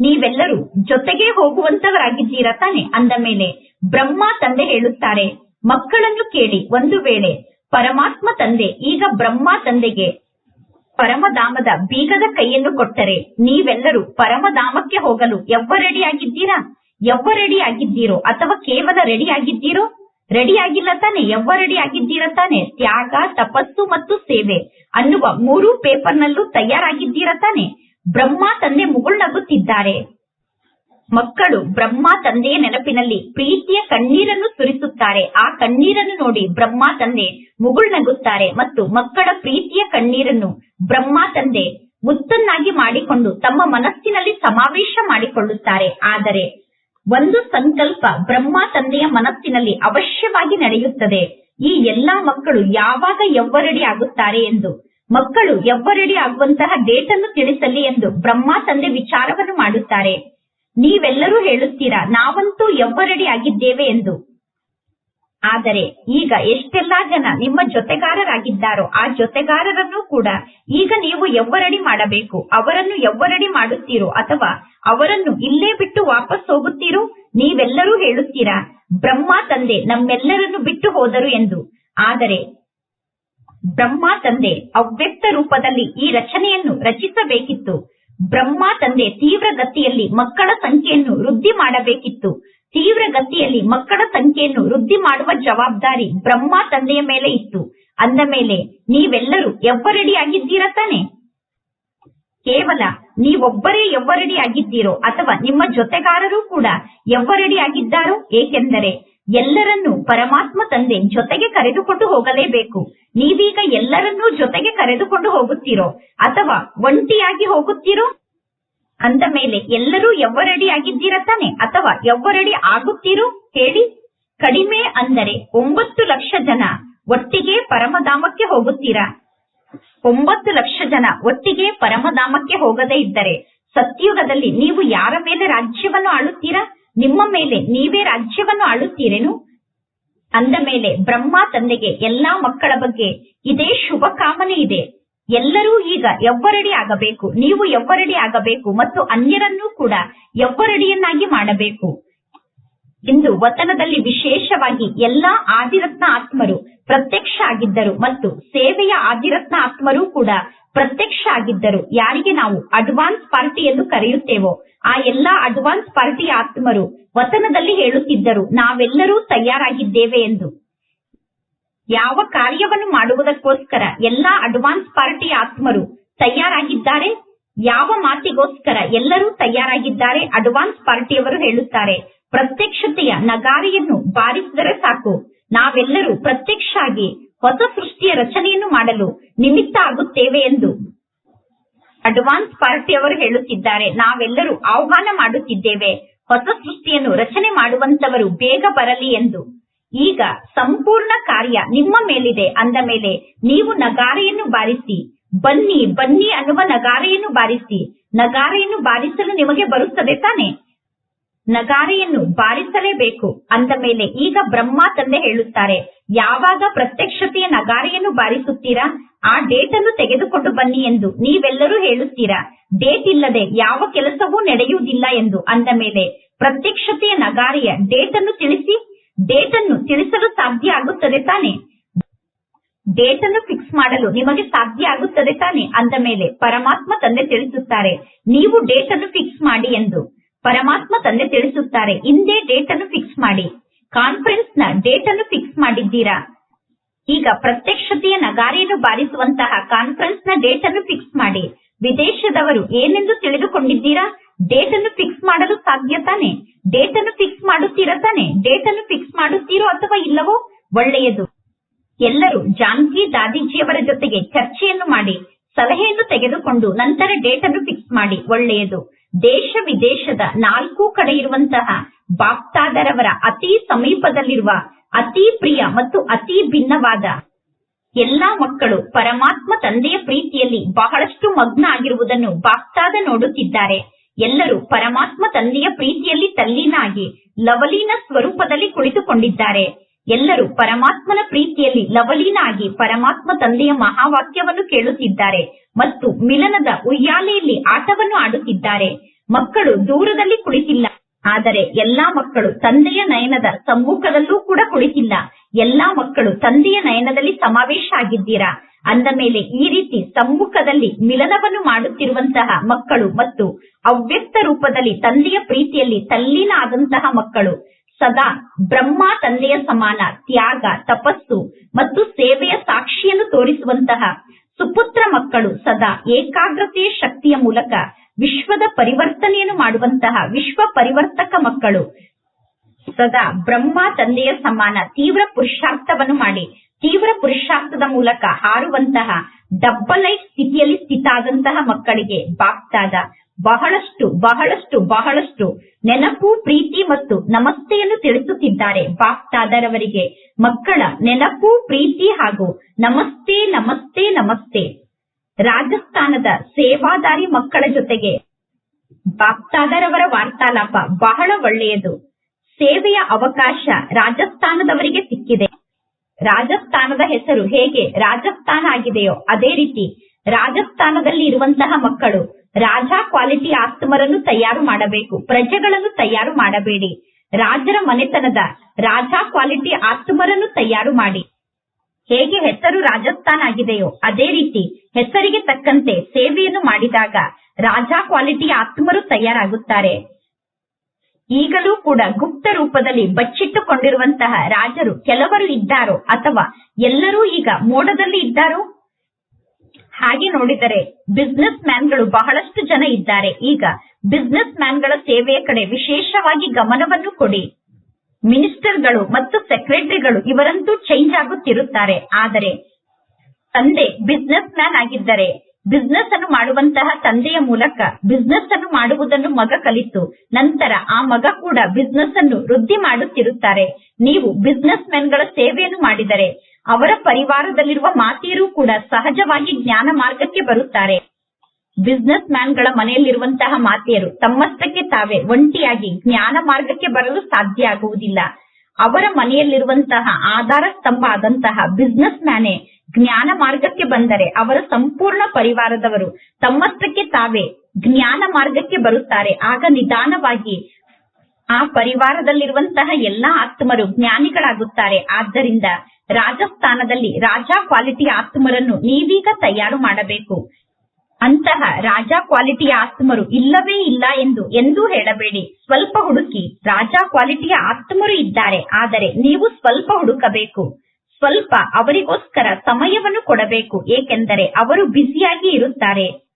ನೀವೆಲ್ಲರೂ ಜೊತೆಗೆ ಹೋಗುವಂತವರಾಗಿದ್ದೀರಾ ತಾನೆ ಅಂದ ಮೇಲೆ ಬ್ರಹ್ಮ ತಂದೆ ಹೇಳುತ್ತಾರೆ, ಮಕ್ಕಳನ್ನು ಕೇಳಿ ಒಂದು ವೇಳೆ ಪರಮಾತ್ಮ ತಂದೆ ಈಗ ಬ್ರಹ್ಮ ತಂದೆಗೆ ಪರಮಧಾಮದ ಬೀಗದ ಕೈಯನ್ನು ಕೊಟ್ಟರೆ ನೀವೆಲ್ಲರೂ ಪರಮಧಾಮಕ್ಕೆ ಹೋಗಲು ಎವ್ವ ರೆಡಿಯಾಗಿದ್ದೀರಾ? ಆಗಿದ್ದೀರಾ ರೆಡಿಯಾಗಿದ್ದೀರೋ ಅಥವಾ ಕೇವಲ ರೆಡಿ ರೆಡಿ ಆಗಿಲ್ಲ ತಾನೆ, ಯವ್ವ ರೆಡಿ ಆಗಿದ್ದೀರ ತಾನೆ? ತ್ಯಾಗ, ತಪಸ್ಸು ಮತ್ತು ಸೇವೆ ಅನ್ನುವ ಮೂರು ಪೇಪರ್ನಲ್ಲೂ ತಯಾರಾಗಿದ್ದೀರ ತಾನೆ? ಬ್ರಹ್ಮ ತಂದೆ ಮುಗುಳ್ನಗುತ್ತಿದ್ದಾರೆ. ಮಕ್ಕಳು ಬ್ರಹ್ಮ ತಂದೆಯ ನೆನಪಿನಲ್ಲಿ ಪ್ರೀತಿಯ ಕಣ್ಣೀರನ್ನು ಸುರಿಸುತ್ತಾರೆ. ಆ ಕಣ್ಣೀರನ್ನು ನೋಡಿ ಬ್ರಹ್ಮ ತಂದೆ ಮುಗುಳ್ನಗುತ್ತಾರೆ ಮತ್ತು ಮಕ್ಕಳ ಪ್ರೀತಿಯ ಕಣ್ಣೀರನ್ನು ಬ್ರಹ್ಮ ತಂದೆ ಮುತ್ತನ್ನಾಗಿ ಮಾಡಿಕೊಂಡು ತಮ್ಮ ಮನಸ್ಸಿನಲ್ಲಿ ಸಮಾವೇಶ ಮಾಡಿಕೊಳ್ಳುತ್ತಾರೆ. ಆದರೆ ಒಂದು ಸಂಕಲ್ಪ ಬ್ರಹ್ಮ ತಂದೆಯ ಮನಸ್ಸಿನಲ್ಲಿ ಅವಶ್ಯವಾಗಿ ನಡೆಯುತ್ತದೆ. ಈ ಎಲ್ಲಾ ಮಕ್ಕಳು ಯಾವಾಗ ಎವ್ವರಡಿ ಆಗುತ್ತಾರೆ ಎಂದು? ಮಕ್ಕಳು ಎವ್ವರಡಿ ಆಗುವಂತಹ ಡೇಟ್ ಅನ್ನು ತಿಳಿಸಲಿ ಎಂದು ಬ್ರಹ್ಮ ತಂದೆ ವಿಚಾರವನ್ನು ಮಾಡುತ್ತಾರೆ. ನೀವೆಲ್ಲರೂ ಹೇಳುತ್ತೀರಾ, ನಾವಂತೂ ಎವ್ವರಡಿ ಆಗಿದ್ದೇವೆ ಎಂದು? ಆದರೆ ಈಗ ಎಷ್ಟೆಲ್ಲಾ ಜನ ನಿಮ್ಮ ಜೊತೆಗಾರರಾಗಿದ್ದಾರೋ ಆ ಜೊತೆಗಾರರನ್ನು ಕೂಡ ಈಗ ನೀವು ಎವ್ವರಡಿ ಮಾಡಬೇಕು? ಅವರನ್ನು ಎವ್ವರಡಿ ಮಾಡುತ್ತೀರೋ? ಅಥವಾ ಅವರನ್ನು ಇಲ್ಲೇ ಬಿಟ್ಟು ವಾಪಸ್ ಹೋಗುತ್ತೀರೋ? ನೀವೆಲ್ಲರೂ ಹೇಳುತ್ತೀರಾ, ಬ್ರಹ್ಮ ತಂದೆ ನಮ್ಮೆಲ್ಲರನ್ನು ಬಿಟ್ಟು ಹೋದರು ಎಂದು. ಆದರೆ ಬ್ರಹ್ಮ ತಂದೆ ಅವ್ಯಕ್ತ ರೂಪದಲ್ಲಿ ಈ ರಚನೆಯನ್ನು ರಚಿಸಬೇಕಿತ್ತು. ಬ್ರಹ್ಮ ತಂದೆ ತೀವ್ರ ಗತಿಯಲ್ಲಿ ಮಕ್ಕಳ ಸಂಖ್ಯೆಯನ್ನು ವೃದ್ಧಿ ಮಾಡಬೇಕಿತ್ತು. ತೀವ್ರ ಗತಿಯಲ್ಲಿ ಮಕ್ಕಳ ಸಂಖ್ಯೆಯನ್ನು ವೃದ್ಧಿ ಮಾಡುವ ಜವಾಬ್ದಾರಿ ಬ್ರಹ್ಮ ತಂದೆಯ ಮೇಲೆ ಇತ್ತು. ಅಂದ ಮೇಲೆ, ನೀವೆಲ್ಲರೂ ಎವ್ವರಡಿ ಆಗಿದ್ದೀರಾ ತಾನೆ? ಕೇವಲ ನೀವೊಬ್ಬರೇ ಎವ್ವರಡಿ ಆಗಿದ್ದೀರೋ ಅಥವಾ ನಿಮ್ಮ ಜೊತೆಗಾರರು ಕೂಡ ಎವ್ವರಡಿ ಆಗಿದ್ದಾರೋ ಏಕೆಂದರೆ ಎಲ್ಲರನ್ನೂ ಪರಮಾತ್ಮ ತಂದೆ ಜೊತೆಗೆ ಕರೆದುಕೊಂಡು ಹೋಗಲೇಬೇಕು. ನೀವೀಗ ಎಲ್ಲರನ್ನೂ ಜೊತೆಗೆ ಕರೆದುಕೊಂಡು ಹೋಗುತ್ತೀರೋ ಅಥವಾ ಒಂಟಿಯಾಗಿ ಹೋಗುತ್ತೀರೋ? ಅಂದ ಮೇಲೆ ಎಲ್ಲರೂ ಯವ್ವರಡಿ ಆಗಿದ್ದೀರ ತಾನೆ? ಅಥವಾ ಎವ್ವರಡಿ ಆಗುತ್ತೀರೋ ಹೇಳಿ? ಕಡಿಮೆ ಅಂದರೆ ಒಂಬತ್ತು ಲಕ್ಷ ಜನ ಒಟ್ಟಿಗೆ ಪರಮಧಾಮಕ್ಕೆ ಹೋಗುತ್ತೀರಾ? ಒಂಬತ್ತು ಲಕ್ಷ ಜನ ಒಟ್ಟಿಗೆ ಪರಮಧಾಮಕ್ಕೆ ಹೋಗದೇ ಇದ್ದರೆ ಸತ್ಯುಗದಲ್ಲಿ ನೀವು ಯಾರ ಮೇಲೆ ರಾಜ್ಯವನ್ನು ಆಳುತ್ತೀರಾ? ನಿಮ್ಮ ಮೇಲೆ ನೀವೇ ರಾಜ್ಯವನ್ನು ಆಳುತ್ತೀರೇನು? ಅಂದ ಮೇಲೆ ಬ್ರಹ್ಮ ತಂದೆಗೆ ಎಲ್ಲಾ ಮಕ್ಕಳ ಬಗ್ಗೆ ಇದೇ ಶುಭ ಕಾಮನೆ ಇದೆ. ಎಲ್ಲರೂ ಈಗ ಎವ್ವರಡಿ ಆಗಬೇಕು, ನೀವು ಎವ್ವರಡಿ ಆಗಬೇಕು ಮತ್ತು ಅನ್ಯರನ್ನೂ ಕೂಡ ಎವ್ವರಡಿಯನ್ನಾಗಿ ಮಾಡಬೇಕು. ಇಂದು ವತನದಲ್ಲಿ ವಿಶೇಷವಾಗಿ ಎಲ್ಲಾ ಆದಿರತ್ನ ಆತ್ಮರು ಪ್ರತ್ಯಕ್ಷ ಆಗಿದ್ದರು ಮತ್ತು ಸೇವೆಯ ಆದಿರತ್ನ ಆತ್ಮರು ಕೂಡ ಪ್ರತ್ಯಕ್ಷ ಆಗಿದ್ದರು. ಯಾರಿಗೆ ನಾವು ಅಡ್ವಾನ್ಸ್ ಪಾರ್ಟಿ ಎಂದು ಕರೆಯುತ್ತೇವೋ, ಆ ಎಲ್ಲಾ ಅಡ್ವಾನ್ಸ್ ಪಾರ್ಟಿ ಆತ್ಮರು ವತನದಲ್ಲಿ ಹೇಳುತ್ತಿದ್ದರು, ನಾವೆಲ್ಲರೂ ತಯಾರಾಗಿದ್ದೇವೆ ಎಂದು. ಯಾವ ಕಾರ್ಯವನ್ನು ಮಾಡುವುದಕ್ಕೋಸ್ಕರ ಎಲ್ಲಾ ಅಡ್ವಾನ್ಸ್ ಪಾರ್ಟಿ ಆತ್ಮರು ತಯಾರಾಗಿದ್ದಾರೆ? ಯಾವ ಮಾತಿಗೋಸ್ಕರ ಎಲ್ಲರೂ ತಯಾರಾಗಿದ್ದಾರೆ? ಅಡ್ವಾನ್ಸ್ ಪಾರ್ಟಿಯವರು ಹೇಳುತ್ತಾರೆ, ಪ್ರತ್ಯಕ್ಷತೆಯ ನಗಾರಿಯನ್ನು ಬಾರಿಸಿದರೆ ಸಾಕು. ನಾವೆಲ್ಲರೂ ಪ್ರತ್ಯಕ್ಷ ಆಗಿ ಹೊಸ ಸೃಷ್ಟಿಯ ರಚನೆಯನ್ನು ಮಾಡಲು ನಿಮಿತ್ತ ಆಗುತ್ತೇವೆ ಎಂದು ಅಡ್ವಾನ್ಸ್ ಪಾರ್ಟಿಯವರು ಹೇಳುತ್ತಿದ್ದಾರೆ. ನಾವೆಲ್ಲರೂ ಆಹ್ವಾನ ಮಾಡುತ್ತಿದ್ದೇವೆ, ಹೊಸ ಸೃಷ್ಟಿಯನ್ನು ರಚನೆ ಮಾಡುವಂತವರು ಬೇಗ ಬರಲಿ ಎಂದು. ಈಗ ಸಂಪೂರ್ಣ ಕಾರ್ಯ ನಿಮ್ಮ ಮೇಲಿದೆ ಅಂದ ಮೇಲೆ ನೀವು ನಗಾರೆಯನ್ನು ಬಾರಿಸಿ, ಬನ್ನಿ ಬನ್ನಿ ಅನ್ನುವ ನಗಾರೆಯನ್ನು ಬಾರಿಸಿ, ನಗಾರೆಯನ್ನು ಬಾರಿಸಲು ನಿಮಗೆ ಬರುತ್ತದೆ ತಾನೆ? ನಗಾರೆಯನ್ನು ಬಾರಿಸಲೇಬೇಕು ಅಂದ ಮೇಲೆ ಈಗ ಬ್ರಹ್ಮ ತಂದೆ ಹೇಳುತ್ತಾರೆ, ಯಾವಾಗ ಪ್ರತ್ಯಕ್ಷತೆಯ ನಗಾರೆಯನ್ನು ಬಾರಿಸುತ್ತೀರಾ? ಆ ಡೇಟ್ ಅನ್ನು ತೆಗೆದುಕೊಂಡು ಬನ್ನಿ ಎಂದು ನೀವೆಲ್ಲರೂ ಹೇಳುತ್ತೀರಾ? ಡೇಟ್ ಇಲ್ಲದೆ ಯಾವ ಕೆಲಸವೂ ನಡೆಯುವುದಿಲ್ಲ ಎಂದು ಅಂದ ಮೇಲೆ ಪ್ರತ್ಯಕ್ಷತೆಯ ನಗಾರೆಯ ಡೇಟ್ ಅನ್ನು ತಿಳಿಸಿ. ಡೇಟ್ ಅನ್ನು ತಿಳಿಸಲು ಸಾಧ್ಯ ಆಗುತ್ತದೆ ತಾನೆ? ಡೇಟ್ ಅನ್ನು ಫಿಕ್ಸ್ ಮಾಡಲು ನಿಮಗೆ ಸಾಧ್ಯ ಆಗುತ್ತದೆ ತಾನೆ? ಅಂದ ಮೇಲೆ ಪರಮಾತ್ಮ ತಂದೆ ತಿಳಿಸುತ್ತಾರೆ, ನೀವು ಡೇಟ್ ಅನ್ನು ಫಿಕ್ಸ್ ಮಾಡಿ ಎಂದು. ಪರಮಾತ್ಮ ತಂದೆ ತಿಳಿಸುತ್ತಾರೆ ಇಂದೇ ಡೇಟ್ ಅನ್ನು ಫಿಕ್ಸ್ ಮಾಡಿ. ಕಾನ್ಫರೆನ್ಸ್ನ ಡೇಟ್ ಅನ್ನು ಫಿಕ್ಸ್ ಮಾಡಿದ್ದೀರಾ? ಈಗ ಪ್ರತ್ಯಕ್ಷತೆಯ ನಗಾರೆಯನ್ನು ಬಾರಿಸುವಂತಹ ಕಾನ್ಫರೆನ್ಸ್ನ ಡೇಟ್ ಅನ್ನು ಫಿಕ್ಸ್ ಮಾಡಿ. ವಿದೇಶದವರು ಏನೆಂದು ತಿಳಿದುಕೊಂಡಿದ್ದೀರಾ? ಡೇಟ್ ಅನ್ನು ಫಿಕ್ಸ್ ಮಾಡಲು ಸಾಧ್ಯ ತಾನೆ? ಡೇಟ್ ಅನ್ನು ಫಿಕ್ಸ್ ಮಾಡುತ್ತೀರಾ ತಾನೆ? ಡೇಟ್ ಅನ್ನು ಫಿಕ್ಸ್ ಮಾಡುತ್ತೀರೋ ಅಥವಾ ಇಲ್ಲವೋ? ಒಳ್ಳೆಯದು. ಎಲ್ಲರೂ ಜಾನ್ಕಿ ದಾದೀಜಿಯವರ ಜೊತೆಗೆ ಚರ್ಚೆಯನ್ನು ಮಾಡಿ, ಸಲಹೆಯನ್ನು ತೆಗೆದುಕೊಂಡು ನಂತರ ಡೇಟ್ ಅನ್ನು ಫಿಕ್ಸ್ ಮಾಡಿ, ಒಳ್ಳೆಯದು. ದೇಶ ವಿದೇಶದ ನಾಲ್ಕು ಕಡೆ ಇರುವಂತಹ ಬಾಪ್ತಾದರವರ ಅತಿ ಸಮೀಪದಲ್ಲಿರುವ ಅತಿ ಪ್ರಿಯ ಮತ್ತು ಅತಿ ಭಿನ್ನವಾದ ಎಲ್ಲಾ ಮಕ್ಕಳು ಪರಮಾತ್ಮ ತಂದೆಯ ಪ್ರೀತಿಯಲ್ಲಿ ಬಹಳಷ್ಟು ಮಗ್ನ ಆಗಿರುವುದನ್ನು ಬಾಪ್ತಾದ ನೋಡುತ್ತಿದ್ದಾರೆ. ಎಲ್ಲರೂ ಪರಮಾತ್ಮ ತಂದೆಯ ಪ್ರೀತಿಯಲ್ಲಿ ತಲ್ಲೀನಾಗಿ ಲವಲೀನ ಸ್ವರೂಪದಲ್ಲಿ ಕುಳಿತುಕೊಂಡಿದ್ದಾರೆ. ಎಲ್ಲರೂ ಪರಮಾತ್ಮನ ಪ್ರೀತಿಯಲ್ಲಿ ಲವಲೀನಾಗಿ ಪರಮಾತ್ಮ ತಂದೆಯ ಮಹಾವಾಕ್ಯವನ್ನು ಕೇಳುತ್ತಿದ್ದಾರೆ ಮತ್ತು ಮಿಲನದ ಉಯ್ಯಾಲೆಯಲ್ಲಿ ಆಟವನ್ನು ಆಡುತ್ತಿದ್ದಾರೆ. ಮಕ್ಕಳು ದೂರದಲ್ಲಿ ಕುಳಿತಿಲ್ಲ. ಆದರೆ ಎಲ್ಲಾ ಮಕ್ಕಳು ತಂದೆಯ ನಯನದ ಸಮ್ಮುಖದಲ್ಲೂ ಕೂಡ ಕುಳಿತಿಲ್ಲ. ಎಲ್ಲಾ ಮಕ್ಕಳು ತಂದೆಯ ನಯನದಲ್ಲಿ ಸಮಾವೇಶ ಆಗಿದ್ದೀರಾ? ಅಂದ ಮೇಲೆ ಈ ರೀತಿ ಸಮ್ಮುಖದಲ್ಲಿ ಮಿಲನವನ್ನು ಮಾಡುತ್ತಿರುವಂತಹ ಮಕ್ಕಳು ಮತ್ತು ಅವ್ಯಕ್ತ ರೂಪದಲ್ಲಿ ತಂದೆಯ ಪ್ರೀತಿಯಲ್ಲಿ ತಲ್ಲೀನ ಆದಂತಹ ಮಕ್ಕಳು. ಸದಾ ಬ್ರಹ್ಮ ತಂದೆಯ ಸಮಾನ ತ್ಯಾಗ, ತಪಸ್ಸು ಮತ್ತು ಸೇವೆಯ ಸಾಕ್ಷಿಯನ್ನು ತೋರಿಸುವಂತಹ ಸುಪುತ್ರ ಮಕ್ಕಳು ಸದಾ ಏಕಾಗ್ರತೆಯ ಶಕ್ತಿಯ ಮೂಲಕ ವಿಶ್ವದ ಪರಿವರ್ತನೆಯನ್ನು ಮಾಡುವಂತಹ ವಿಶ್ವ ಪರಿವರ್ತಕ ಮಕ್ಕಳು. ಸದಾ ಬ್ರಹ್ಮ ತಂದೆಯ ಸಮಾನ ತೀವ್ರ ಪುರುಷಾರ್ಥವನ್ನು ಮಾಡಿ. ತೀವ್ರ ಪುರುಷಾರ್ಥದ ಮೂಲಕ ಹಾರುವಂತಹ ಡಬ್ಬಲೈಟ್ ಸ್ಥಿತಿಯಲ್ಲಿ ಸ್ಥಿತಾದಂತಹ ಮಕ್ಕಳಿಗೆ ಬಾಕ್ತಾದ ಬಹಳಷ್ಟು ಬಹಳಷ್ಟು ಬಹಳಷ್ಟು ನೆನಪು, ಪ್ರೀತಿ ಮತ್ತು ನಮಸ್ತೆಯನ್ನು ತಿಳಿಸುತ್ತಿದ್ದಾರೆ ಬಾಕ್ತಾದರವರಿಗೆ ಮಕ್ಕಳ ನೆನಪು, ಪ್ರೀತಿ ಹಾಗೂ ನಮಸ್ತೆ ನಮಸ್ತೆ ನಮಸ್ತೆ. ರಾಜಸ್ಥಾನದ ಸೇವಾದಾರಿ ಮಕ್ಕಳ ಜೊತೆಗೆ ಬಾಕ್ತಾದರವರ ವಾರ್ತಾಲಾಪ ಬಹಳ ಒಳ್ಳೆಯದು. ಸೇವೆಯ ಅವಕಾಶ ರಾಜಸ್ಥಾನದವರಿಗೆ ಸಿಕ್ಕಿದೆ. ರಾಜಸ್ಥಾನದ ಹೆಸರು ಹೇಗೆ ರಾಜಸ್ಥಾನ ಆಗಿದೆಯೋ ಅದೇ ರೀತಿ ರಾಜಸ್ಥಾನದಲ್ಲಿ ಇರುವಂತಹ ಮಕ್ಕಳು ರಾಜಾ ಕ್ವಾಲಿಟಿ ಆಸ್ತಮರನ್ನು ತಯಾರು ಮಾಡಬೇಕು, ಪ್ರಜೆಗಳನ್ನು ತಯಾರು ಮಾಡಬೇಡಿ, ರಾಜರ ಮನೆತನದ ರಾಜಾ ಕ್ವಾಲಿಟಿ ಆಸ್ತಮರನ್ನು ತಯಾರು ಮಾಡಿ. ಹೇಗೆ ಹೆಸರು ರಾಜಸ್ಥಾನ ಆಗಿದೆಯೋ ಅದೇ ರೀತಿ ಹೆಸರಿಗೆ ತಕ್ಕಂತೆ ಸೇವೆಯನ್ನು ಮಾಡಿದಾಗ ರಾಜಾ ಕ್ವಾಲಿಟಿ ಆತ್ಮರು ತಯಾರಾಗುತ್ತಾರೆ. ಈಗಲೂ ಕೂಡ ಗುಪ್ತ ರೂಪದಲ್ಲಿ ಬಚ್ಚಿಟ್ಟುಕೊಂಡಿರುವಂತಹ ರಾಜರು ಕೆಲವರು ಇದ್ದಾರೋ ಅಥವಾ ಎಲ್ಲರೂ ಈಗ ಮೋಡದಲ್ಲಿ ಇದ್ದಾರೋ? ಹಾಗೆ ನೋಡಿದರೆ ಬಿಸ್ನೆಸ್ ಮ್ಯಾನ್ಗಳು ಬಹಳಷ್ಟು ಜನ ಇದ್ದಾರೆ. ಈಗ ಬಿಸ್ನೆಸ್ ಮ್ಯಾನ್ಗಳ ಸೇವೆಯ ಕಡೆ ವಿಶೇಷವಾಗಿ ಗಮನವನ್ನು ಕೊಡಿ. ಮಿನಿಸ್ಟರ್ಗಳು ಮತ್ತು ಸೆಕ್ರೆಟರಿಗಳು ಇವರಂತೂ ಚೇಂಜ್ ಆಗುತ್ತಿರುತ್ತಾರೆ. ಆದರೆ ತಂದೆ ಬಿಸ್ನೆಸ್ ಮ್ಯಾನ್ ಆಗಿದ್ದರೆ ಬಿಸ್ನೆಸ್ ಅನ್ನು ಮಾಡುವಂತಹ ತಂದೆಯ ಮೂಲಕ ಬಿಸ್ನೆಸ್ ಅನ್ನು ಮಾಡುವುದನ್ನು ಮಗ ಕಲಿತು. ನಂತರ ಆ ಮಗ ಕೂಡ ಬಿಸ್ನೆಸ್ ಅನ್ನು ವೃದ್ಧಿ ಮಾಡುತ್ತಿರುತ್ತಾರೆ. ನೀವು ಬಿಸ್ನೆಸ್ ಮ್ಯಾನ್ಗಳ ಸೇವೆಯನ್ನು ಮಾಡಿದರೆ ಅವರ ಪರಿವಾರದಲ್ಲಿರುವ ಮಾತೆಯರು ಕೂಡ ಸಹಜವಾಗಿ ಜ್ಞಾನ ಮಾರ್ಗಕ್ಕೆ ಬರುತ್ತಾರೆ. ಬಿಸ್ನೆಸ್ ಮ್ಯಾನ್ಗಳ ಮನೆಯಲ್ಲಿರುವಂತಹ ಮಾತೆಯರು ತಮ್ಮಷ್ಟಕ್ಕೆ ತಾವೇ ಒಂಟಿಯಾಗಿ ಜ್ಞಾನ ಮಾರ್ಗಕ್ಕೆ ಬರಲು ಸಾಧ್ಯ ಆಗುವುದಿಲ್ಲ. ಅವರ ಮನೆಯಲ್ಲಿರುವಂತಹ ಆಧಾರ ಸ್ತಂಭ ಆದಂತಹ ಬಿಸ್ನೆಸ್ ಮ್ಯಾನೇ ಜ್ಞಾನ ಮಾರ್ಗಕ್ಕೆ ಬಂದರೆ ಅವರ ಸಂಪೂರ್ಣ ಪರಿವಾರದವರು ತಮ್ಮಷ್ಟಕ್ಕೆ ತಾವೇ ಜ್ಞಾನ ಮಾರ್ಗಕ್ಕೆ ಬರುತ್ತಾರೆ. ಆಗ ನಿಧಾನವಾಗಿ ಆ ಪರಿವಾರದಲ್ಲಿರುವಂತಹ ಎಲ್ಲಾ ಆತ್ಮರು ಜ್ಞಾನಿಗಳಾಗುತ್ತಾರೆ. ಆದ್ದರಿಂದ ರಾಜಸ್ಥಾನದಲ್ಲಿ ರಾಜಾ ಕ್ವಾಲಿಟಿಯ ಆತ್ಮರನ್ನು ನೀವೀಗ ತಯಾರು ಮಾಡಬೇಕು. ಅಂತಹ ರಾಜಾ ಕ್ವಾಲಿಟಿಯ ಆತ್ಮರು ಇಲ್ಲವೇ ಇಲ್ಲ ಎಂದು ಎಂದೂ ಹೇಳಬೇಡಿ. ಸ್ವಲ್ಪ ಹುಡುಕಿ. ರಾಜಾ ಕ್ವಾಲಿಟಿಯ ಆತ್ಮರು ಇದ್ದಾರೆ. ಆದರೆ ನೀವು ಸ್ವಲ್ಪ ಹುಡುಕಬೇಕು. ಸ್ವಲ್ಪ ಅವರಿಗೋಸ್ಕರ ಸಮಯವನ್ನು ಕೊಡಬೇಕು. ಏಕೆಂದರೆ ಅವರು ಬ್ಯುಸಿಯಾಗಿ ಇರುತ್ತಾರೆ.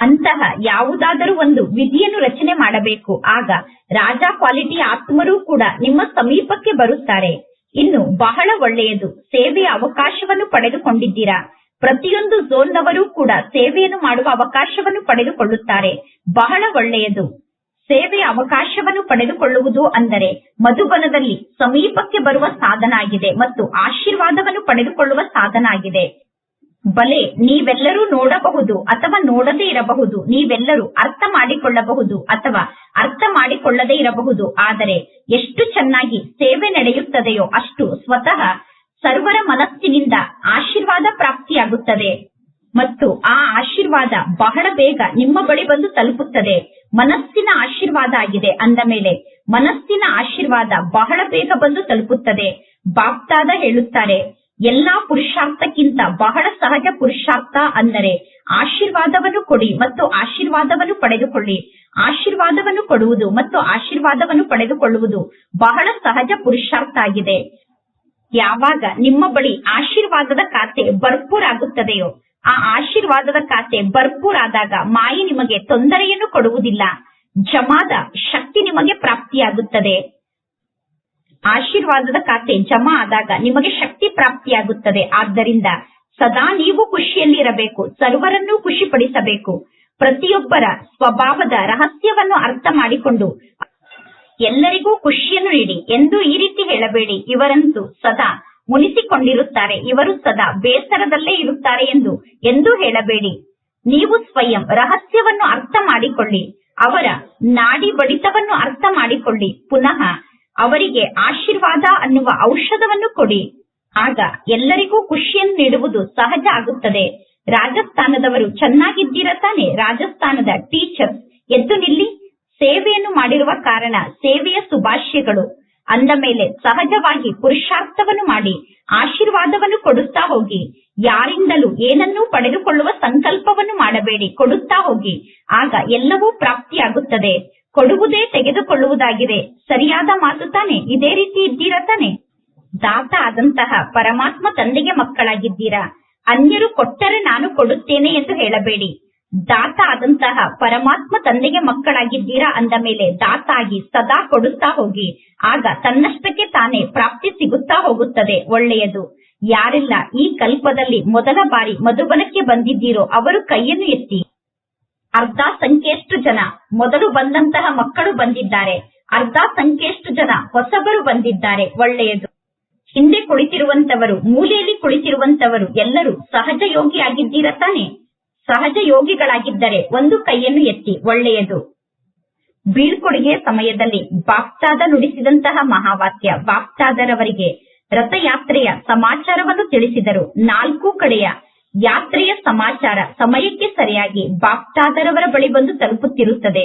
ಅಂತಹ ಯಾವುದಾದರೂ ಒಂದು ವಿಧಿಯನ್ನು ರಚನೆ ಮಾಡಬೇಕು. ಆಗ ರಾಜಾ ಕ್ವಾಲಿಟಿ ಆತ್ಮರು ಕೂಡ ನಿಮ್ಮ ಸಮೀಪಕ್ಕೆ ಬರುತ್ತಾರೆ. ಇನ್ನು ಬಹಳ ಒಳ್ಳೆಯದು. ಸೇವೆಯ ಅವಕಾಶವನ್ನು ಪಡೆದುಕೊಂಡಿದ್ದೀರಾ? ಪ್ರತಿಯೊಂದು ಝೋನ್ನವರು ಕೂಡ ಸೇವೆಯನ್ನು ಮಾಡುವ ಅವಕಾಶವನ್ನು ಪಡೆದುಕೊಳ್ಳುತ್ತಾರೆ. ಬಹಳ ಒಳ್ಳೆಯದು. ಸೇವೆಯ ಅವಕಾಶವನ್ನು ಪಡೆದುಕೊಳ್ಳುವುದು ಅಂದರೆ ಮಧುಬನದಲ್ಲಿ ಸಮೀಪಕ್ಕೆ ಬರುವ ಸಾಧನ ಆಗಿದೆ ಮತ್ತು ಆಶೀರ್ವಾದವನ್ನು ಪಡೆದುಕೊಳ್ಳುವ ಸಾಧನ ಆಗಿದೆ ಬಲೆ, ನೀವೆಲ್ಲರೂ ನೋಡಬಹುದು ಅಥವಾ ನೋಡದೇ ಇರಬಹುದು, ನೀವೆಲ್ಲರೂ ಅರ್ಥ ಮಾಡಿಕೊಳ್ಳಬಹುದು ಅಥವಾ ಅರ್ಥ ಮಾಡಿಕೊಳ್ಳದೇ ಇರಬಹುದು, ಆದರೆ ಎಷ್ಟು ಚೆನ್ನಾಗಿ ಸೇವೆ ನಡೆಯುತ್ತದೆಯೋ ಅಷ್ಟು ಸ್ವತಃ ಸರ್ವರ ಮನಸ್ಸಿನಿಂದ ಆಶೀರ್ವಾದ ಪ್ರಾಪ್ತಿಯಾಗುತ್ತದೆ. ಮತ್ತು ಆ ಆಶೀರ್ವಾದ ಬಹಳ ಬೇಗ ನಿಮ್ಮ ಬಳಿ ಬಂದು ತಲುಪುತ್ತದೆ. ಮನಸ್ಸಿನ ಆಶೀರ್ವಾದ ಆಗಿದೆ ಅಂದ ಮೇಲೆ ಮನಸ್ಸಿನ ಆಶೀರ್ವಾದ ಬಹಳ ಬೇಗ ಬಂದು ತಲುಪುತ್ತದೆ. ಬಾಪ್ತಾದ ಹೇಳುತ್ತಾರೆ, ಎಲ್ಲಾ ಪುರುಷಾರ್ಥಕ್ಕಿಂತ ಬಹಳ ಸಹಜ ಪುರುಷಾರ್ಥ ಅಂದರೆ ಆಶೀರ್ವಾದವನ್ನು ಕೊಡಿ ಮತ್ತು ಆಶೀರ್ವಾದವನ್ನು ಪಡೆದುಕೊಳ್ಳಿ. ಆಶೀರ್ವಾದವನ್ನು ಕೊಡುವುದು ಮತ್ತು ಆಶೀರ್ವಾದವನ್ನು ಪಡೆದುಕೊಳ್ಳುವುದು ಬಹಳ ಸಹಜ ಪುರುಷಾರ್ಥ ಆಗಿದೆ. ಯಾವಾಗ ನಿಮ್ಮ ಬಳಿ ಆಶೀರ್ವಾದದ ಖಾತೆ ಭರ್ಪೂರ್ ಆಗುತ್ತದೆಯೋ, ಆ ಆಶೀರ್ವಾದದ ಖಾತೆ ಭರ್ಪೂರ್ ಆದಾಗ ಮಾಯಿ ನಿಮಗೆ ತೊಂದರೆಯನ್ನು ಕೊಡುವುದಿಲ್ಲ. ಜಮಾದ ಶಕ್ತಿ ನಿಮಗೆ ಪ್ರಾಪ್ತಿಯಾಗುತ್ತದೆ. ಆಶೀರ್ವಾದದ ಖಾತೆ ಜಮಾ ಆದಾಗ ನಿಮಗೆ ಶಕ್ತಿ ಪ್ರಾಪ್ತಿಯಾಗುತ್ತದೆ. ಆದ್ದರಿಂದ ಸದಾ ನೀವು ಖುಷಿಯಲ್ಲಿ ಇರಬೇಕು ಸರ್ವರನ್ನೂ ಖುಷಿಪಡಿಸಬೇಕು. ಪ್ರತಿಯೊಬ್ಬರ ಸ್ವಭಾವದ ರಹಸ್ಯವನ್ನು ಅರ್ಥ ಮಾಡಿಕೊಂಡು ಎಲ್ಲರಿಗೂ ಖುಷಿಯನ್ನು ನೀಡಿ ಎಂದು ಈ ರೀತಿ ಹೇಳಬೇಡಿ. ಇವರಂತೂ ಸದಾ ಮುನಿಸಿಕೊಂಡಿರುತ್ತಾರೆ. ಇವರು ಸದಾ ಬೇಸರದಲ್ಲೇ ಇರುತ್ತಾರೆ ಎಂದು ಎಂದು ಹೇಳಬೇಡಿ. ನೀವು ಸ್ವಯಂ ರಹಸ್ಯವನ್ನು ಅರ್ಥ ಮಾಡಿಕೊಳ್ಳಿ. ಅವರ ನಾಡಿ ಬಡಿತವನ್ನು ಅರ್ಥ ಮಾಡಿಕೊಳ್ಳಿ. ಪುನಃ ಅವರಿಗೆ ಆಶೀರ್ವಾದ ಅನ್ನುವ ಔಷಧವನ್ನು ಕೊಡಿ. ಆಗ ಎಲ್ಲರಿಗೂ ಖುಷಿಯನ್ನು ನೀಡುವುದು ಸಹಜ ಆಗುತ್ತದೆ. ರಾಜಸ್ಥಾನದವರು ಚೆನ್ನಾಗಿದ್ದೀರ ತಾನೆ? ರಾಜಸ್ಥಾನದ ಟೀಚರ್ಸ್ ಎದ್ದು ನಿಲ್ಲಿ. ಸೇವೆಯನ್ನು ಮಾಡಿರುವ ಕಾರಣ ಸೇವೆಯ ಶುಭಾಶಯಗಳು ಅಂದ ಮೇಲೆ ಸಹಜವಾಗಿ ಪುರುಷಾರ್ಥವನ್ನು ಮಾಡಿ ಆಶೀರ್ವಾದವನ್ನು ಕೊಡುತ್ತಾ ಹೋಗಿ. ಯಾರಿಂದಲೂ ಏನನ್ನೂ ಪಡೆದುಕೊಳ್ಳುವ ಸಂಕಲ್ಪವನ್ನು ಮಾಡಬೇಡಿ, ಕೊಡುತ್ತಾ ಹೋಗಿ. ಆಗ ಎಲ್ಲವೂ ಪ್ರಾಪ್ತಿಯಾಗುತ್ತದೆ. ಕೊಡುವುದೇ ತೆಗೆದುಕೊಳ್ಳುವುದಾಗಿದೆ. ಸರಿಯಾದ ಮಾತು ತಾನೆ? ಇದೇ ರೀತಿ ಇದ್ದೀರಾ ತಾನೆ? ದಾತ ಆದಂತಹ ಪರಮಾತ್ಮ ತಂದೆಗೆ ಮಕ್ಕಳಾಗಿದ್ದೀರಾ? ಅನ್ಯರು ಕೊಟ್ಟರೆ ನಾನು ಕೊಡುತ್ತೇನೆ ಎಂದು ಹೇಳಬೇಡಿ. ದಾತ ಆದಂತಹ ಪರಮಾತ್ಮ ತಂದೆಗೆ ಮಕ್ಕಳಾಗಿದ್ದೀರಾ ಅಂದ ಮೇಲೆ ದಾತಾಗಿ ಸದಾ ಕೊಡುತ್ತಾ ಹೋಗಿ. ಆಗ ತನ್ನಷ್ಟಕ್ಕೆ ತಾನೇ ಪ್ರಾಪ್ತಿ ಸಿಗುತ್ತಾ ಹೋಗುತ್ತದೆ. ಒಳ್ಳೆಯದು. ಯಾರೆಲ್ಲ, ಈ ಕಲ್ಪದಲ್ಲಿ ಮೊದಲ ಬಾರಿ ಮಧುಬನಕ್ಕೆ ಬಂದಿದ್ದೀರೋ ಅವರು ಕೈಯನ್ನು ಎತ್ತಿ. ಅರ್ಧ ಸಂಖ್ಯೆಯಷ್ಟು ಜನ ಮೊದಲು ಬಂದಂತಹ ಮಕ್ಕಳು ಬಂದಿದ್ದಾರೆ. ಅರ್ಧ ಸಂಖ್ಯೆಯಷ್ಟು ಜನ ಹೊಸಬರು ಬಂದಿದ್ದಾರೆ. ಒಳ್ಳೆಯದು. ಹಿಂದೆ ಕುಳಿತಿರುವಂತವರು, ಮೂಲೆಯಲ್ಲಿ ಕುಳಿತಿರುವಂತವರು ಎಲ್ಲರೂ ಸಹಜ ಆಗಿದ್ದೀರ ತಾನೆ? ಸಹಜ ಯೋಗಿಗಳಾಗಿದ್ದರೆ ಒಂದು ಕೈಯನ್ನು ಎತ್ತಿ, ಒಳ್ಳೆಯದು. ಬೀಳ್ಕೊಡುಗೆಯ ಸಮಯದಲ್ಲಿ ಬಾಪ್ತಾದ ನುಡಿಸಿದಂತಹ ಮಹಾವಾಕ್ಯ, ಬಾಪ್ತಾದರವರಿಗೆ ರಥಯಾತ್ರೆಯ ಸಮಾಚಾರವನ್ನು ತಿಳಿಸಿದರು. ನಾಲ್ಕು ಕಡೆಯ ಯಾತ್ರೆಯ ಸಮಾಚಾರ ಸಮಯಕ್ಕೆ ಸರಿಯಾಗಿ ಬಾಪ್ತಾದರವರ ಬಳಿ ಬಂದು ತಲುಪುತ್ತಿರುತ್ತದೆ.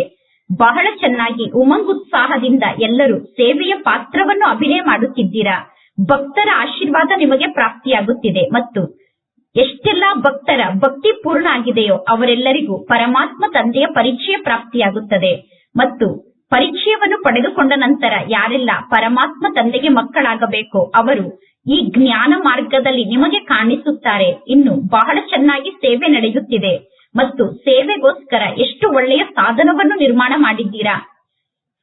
ಬಹಳ ಚೆನ್ನಾಗಿ ಉಮಂಗ್ ಉತ್ಸಾಹದಿಂದ ಎಲ್ಲರೂ ಸೇವೆಯ ಪಾತ್ರವನ್ನು ಅಭಿನಯ ಮಾಡುತ್ತಿದ್ದೀರಾ? ಭಕ್ತರ ಆಶೀರ್ವಾದ ನಿಮಗೆ ಪ್ರಾಪ್ತಿಯಾಗುತ್ತಿದೆ ಮತ್ತು ಎಷ್ಟೆಲ್ಲಾ ಭಕ್ತರ ಭಕ್ತಿ ಪೂರ್ಣ ಆಗಿದೆಯೋ ಅವರೆಲ್ಲರಿಗೂ ಪರಮಾತ್ಮ ತಂದೆಯ ಪರಿಚಯ ಪ್ರಾಪ್ತಿಯಾಗುತ್ತದೆ. ಮತ್ತು ಪರಿಚಯವನ್ನು ಪಡೆದುಕೊಂಡ ನಂತರ ಯಾರೆಲ್ಲ ಪರಮಾತ್ಮ ತಂದೆಗೆ ಮಕ್ಕಳಾಗಬೇಕು ಅವರು ಈ ಜ್ಞಾನ ಮಾರ್ಗದಲ್ಲಿ ನಿಮಗೆ ಕಾಣಿಸುತ್ತಾರೆ. ಇನ್ನು ಬಹಳ ಚೆನ್ನಾಗಿ ಸೇವೆ ನಡೆಯುತ್ತಿದೆ. ಮತ್ತು ಸೇವೆಗೋಸ್ಕರ ಎಷ್ಟು ಒಳ್ಳೆಯ ಸಾಧನವನ್ನು ನಿರ್ಮಾಣ ಮಾಡಿದ್ದೀರಾ?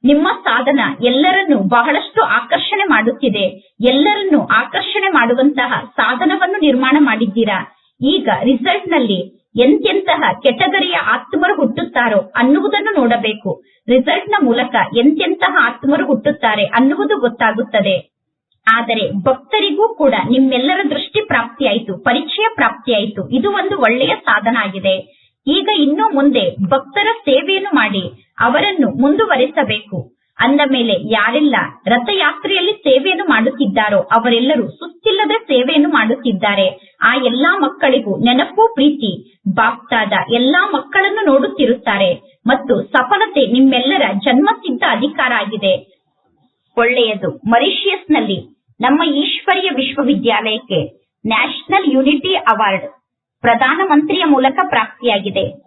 ನಿಮ್ಮ ಸಾಧನ ಎಲ್ಲರನ್ನು ಬಹಳಷ್ಟು ಆಕರ್ಷಣೆ ಮಾಡುತ್ತಿದೆ. ಎಲ್ಲರನ್ನು ಆಕರ್ಷಣೆ ಮಾಡುವಂತಹ ಸಾಧನವನ್ನು ನಿರ್ಮಾಣ ಮಾಡಿದ್ದೀರಾ? ಈಗ ರಿಸಲ್ಟ್ನಲ್ಲಿ ಎಂತೆಂತಹ ಕೆಟಗರಿಯ ಆತ್ಮರು ಹುಟ್ಟುತ್ತಾರೋ ಅನ್ನುವುದನ್ನು ನೋಡಬೇಕು. ರಿಸಲ್ಟ್ನ ಮೂಲಕ ಎಂತೆಂತಹ ಆತ್ಮರು ಹುಟ್ಟುತ್ತಾರೆ ಅನ್ನುವುದು ಗೊತ್ತಾಗುತ್ತದೆ. ಆದರೆ ಭಕ್ತರಿಗೂ ಕೂಡ ನಿಮ್ಮೆಲ್ಲರ ದೃಷ್ಟಿ ಪ್ರಾಪ್ತಿಯಾಯಿತು, ಪರಿಚಯ ಪ್ರಾಪ್ತಿಯಾಯಿತು. ಇದು ಒಂದು ಒಳ್ಳೆಯ ಸಾಧನ ಆಗಿದೆ. ಈಗ ಇನ್ನು ಮುಂದೆ ಭಕ್ತರ ಸೇವೆಯನ್ನು ಮಾಡಿ ಅವರನ್ನು ಮುಂದುವರೆಸಬೇಕು. ಅಂದ ಮೇಲೆ ಯಾರೆಲ್ಲ, ರಥಯಾತ್ರೆಯಲ್ಲಿ ಸೇವೆಯನ್ನು ಮಾಡುತ್ತಿದ್ದಾರೋ ಅವರೆಲ್ಲರೂ ಸುಸ್ತಿಲ್ಲದ ಸೇವೆಯನ್ನು ಮಾಡುತ್ತಿದ್ದಾರೆ. ಆ ಎಲ್ಲಾ ಮಕ್ಕಳಿಗೂ ನೆನಪು, ಪ್ರೀತಿ, ಬಾಪ್ತಾದ ಎಲ್ಲಾ ಮಕ್ಕಳನ್ನು ನೋಡುತ್ತಿರುತ್ತಾರೆ ಮತ್ತು ಸಫಲತೆ ನಿಮ್ಮೆಲ್ಲರ ಜನ್ಮಸಿದ್ಧ ಅಧಿಕಾರ ಆಗಿದೆ. ಒಳ್ಳೆಯದು, ಮರಿಷಿಯಸ್ನಲ್ಲಿ ನಮ್ಮ ಈಶ್ವರೀಯ ವಿಶ್ವವಿದ್ಯಾಲಯಕ್ಕೆ ನ್ಯಾಷನಲ್ ಯೂನಿಟಿ ಅವಾರ್ಡ್, ಪ್ರಧಾನಮಂತ್ರಿಯ ಮೂಲಕ ಪ್ರಾಪ್ತಿಯಾಗಿದೆ.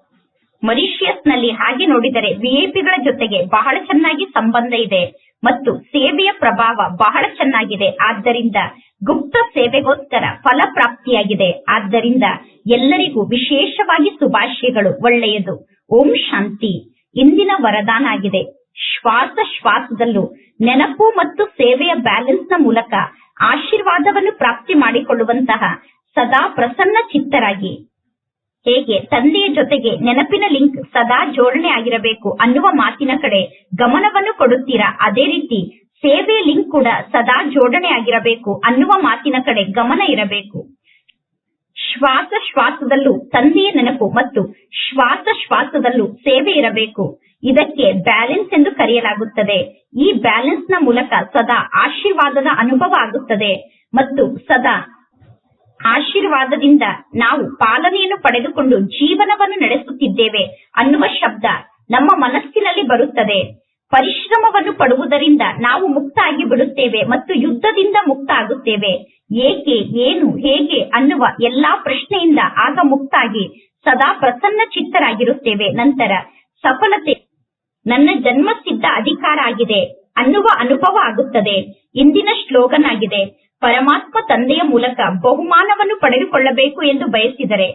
ಮರಿಷಿಯಸ್ನಲ್ಲಿ ಹಾಗೆ ನೋಡಿದರೆ ವಿಐಪಿಗಳ ಜೊತೆಗೆ ಬಹಳ ಚೆನ್ನಾಗಿ ಸಂಬಂಧ ಇದೆ ಮತ್ತು ಸೇವೆಯ ಪ್ರಭಾವ ಬಹಳ ಚೆನ್ನಾಗಿದೆ. ಆದ್ದರಿಂದ ಗುಪ್ತ ಸೇವೆಗೋಸ್ಕರ ಫಲ ಪ್ರಾಪ್ತಿಯಾಗಿದೆ. ಆದ್ದರಿಂದ ಎಲ್ಲರಿಗೂ ವಿಶೇಷವಾಗಿ ಶುಭಾಶಯಗಳು. ಒಳ್ಳೆಯದು. ಓಂ ಶಾಂತಿ. ಇಂದಿನ ವರದಾನ ಆಗಿದೆ. ಶ್ವಾಸ ಶ್ವಾಸದಲ್ಲೂ ನೆನಪು ಮತ್ತು ಸೇವೆಯ ಬ್ಯಾಲೆನ್ಸ್ ಮೂಲಕ ಆಶೀರ್ವಾದವನ್ನು ಪ್ರಾಪ್ತಿ ಮಾಡಿಕೊಳ್ಳುವಂತಹ ಸದಾ ಪ್ರಸನ್ನ ಚಿತ್ತರಾಗಿ. ಹೇಗೆ? ತಂದೆಯ ಜೊತೆಗೆ ನೆನಪಿನ ಲಿಂಕ್ ಸದಾ ಜೋಡಣೆ ಆಗಿರಬೇಕು ಅನ್ನುವ ಮಾತಿನ ಕಡೆ ಗಮನವನ್ನು ಕೊಡುತ್ತೀರಾ? ಅದೇ ರೀತಿ ಸೇವೆ ಲಿಂಕ್ ಕೂಡ ಸದಾ ಜೋಡಣೆ ಆಗಿರಬೇಕು ಅನ್ನುವ ಮಾತಿನ ಕಡೆ ಗಮನ ಇರಬೇಕು. ಶ್ವಾಸ ಶ್ವಾಸದಲ್ಲೂ ತಂದೆಯ ನೆನಪು ಮತ್ತು ಶ್ವಾಸ ಶ್ವಾಸದಲ್ಲೂ ಸೇವೆ ಇರಬೇಕು. ಇದಕ್ಕೆ ಬ್ಯಾಲೆನ್ಸ್ ಎಂದು ಕರೆಯಲಾಗುತ್ತದೆ. ಈ ಬ್ಯಾಲೆನ್ಸ್ನ ಮೂಲಕ ಸದಾ ಆಶೀರ್ವಾದದ ಅನುಭವ ಆಗುತ್ತದೆ ಮತ್ತು ಸದಾ ಆಶೀರ್ವಾದದಿಂದ ನಾವು ಪಾಲನೆಯನ್ನು ಪಡೆದುಕೊಂಡು ಜೀವನವನ್ನು ನಡೆಸುತ್ತಿದ್ದೇವೆ ಅನ್ನುವ ಶಬ್ದ ನಮ್ಮ ಮನಸ್ಸಿನಲ್ಲಿ ಬರುತ್ತದೆ. ಪರಿಶ್ರಮವನ್ನು ಪಡುವುದರಿಂದ ನಾವು ಮುಕ್ತ ಆಗಿ ಬಿಡುತ್ತೇವೆ ಮತ್ತು ಯುದ್ಧದಿಂದ ಮುಕ್ತ ಆಗುತ್ತೇವೆ ಏಕೆ, ಏನು, ಹೇಗೆ ಅನ್ನುವ ಎಲ್ಲಾ ಪ್ರಶ್ನೆಯಿಂದ ಆಗ ಮುಕ್ತಾಗಿ ಸದಾ ಪ್ರಸನ್ನ ಚಿತ್ತರಾಗಿರುತ್ತೇವೆ ನಂತರ ಸಫಲತೆ ನನ್ನ ಜನ್ಮಸಿದ್ಧ ಅಧಿಕಾರ ಆಗಿದೆ ಅನ್ನುವ ಅನುಭವ ಆಗುತ್ತದೆ. ಇಂದಿನ ಶ್ಲೋಗನ್ ಆಗಿದೆ ಪರಮಾತ್ಮ ತಂದೆಯ ಮೂಲಕ ಬಹುಮಾನವನ್ನು ಪಡೆದುಕೊಳ್ಳಬೇಕು ಎಂದು ಬಯಸಿದರೆ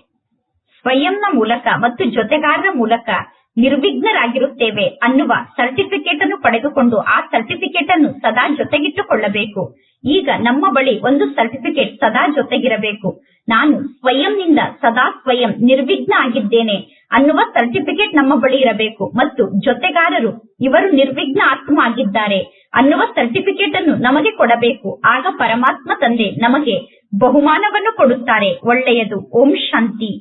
ಸ್ವಯಂನ ಮೂಲಕ ಮತ್ತು ಜೊತೆಗಾರರ ಮೂಲಕ ನಿರ್ವಿಘ್ನರಾಗಿರುತ್ತೇವೆ ಅನ್ನುವ ಸರ್ಟಿಫಿಕೇಟ್ ಅನ್ನು ಪಡೆದುಕೊಂಡು ಆ ಸರ್ಟಿಫಿಕೇಟ್ ಅನ್ನು ಸದಾ ಜೊತೆಗಿಟ್ಟುಕೊಳ್ಳಬೇಕು. ಈಗ ನಮ್ಮ ಬಳಿ ಒಂದು ಸರ್ಟಿಫಿಕೇಟ್ ಸದಾ ಜೊತೆಗಿರಬೇಕು. ನಾನು ಸ್ವಯಂನಿಂದ ಸದಾ ಸ್ವಯಂ ನಿರ್ವಿಘ್ನ ಆಗಿದ್ದೇನೆ ಅನ್ನುವ ಸರ್ಟಿಫಿಕೇಟ್ ನಮ್ಮ ಬಳಿ ಇರಬೇಕು ಮತ್ತು ಜೊತೆಗಾರರು ಇವರು ನಿರ್ವಿಘ್ನ ಆತ್ಮ ಆಗಿದ್ದಾರೆ. ಅನ್ನುವ ಸರ್ಟಿಫಿಕೇಟ್ ಅನ್ನು ನಮಗೆ ಕೊಡಬೇಕು. ಆಗ ಪರಮಾತ್ಮ ತಂದೆ ನಮಗೆ ಬಹುಮಾನವನ್ನು ಕೊಡುತ್ತಾರೆ. ಒಳ್ಳೆಯದು. ಓಂ ಶಾಂತಿ.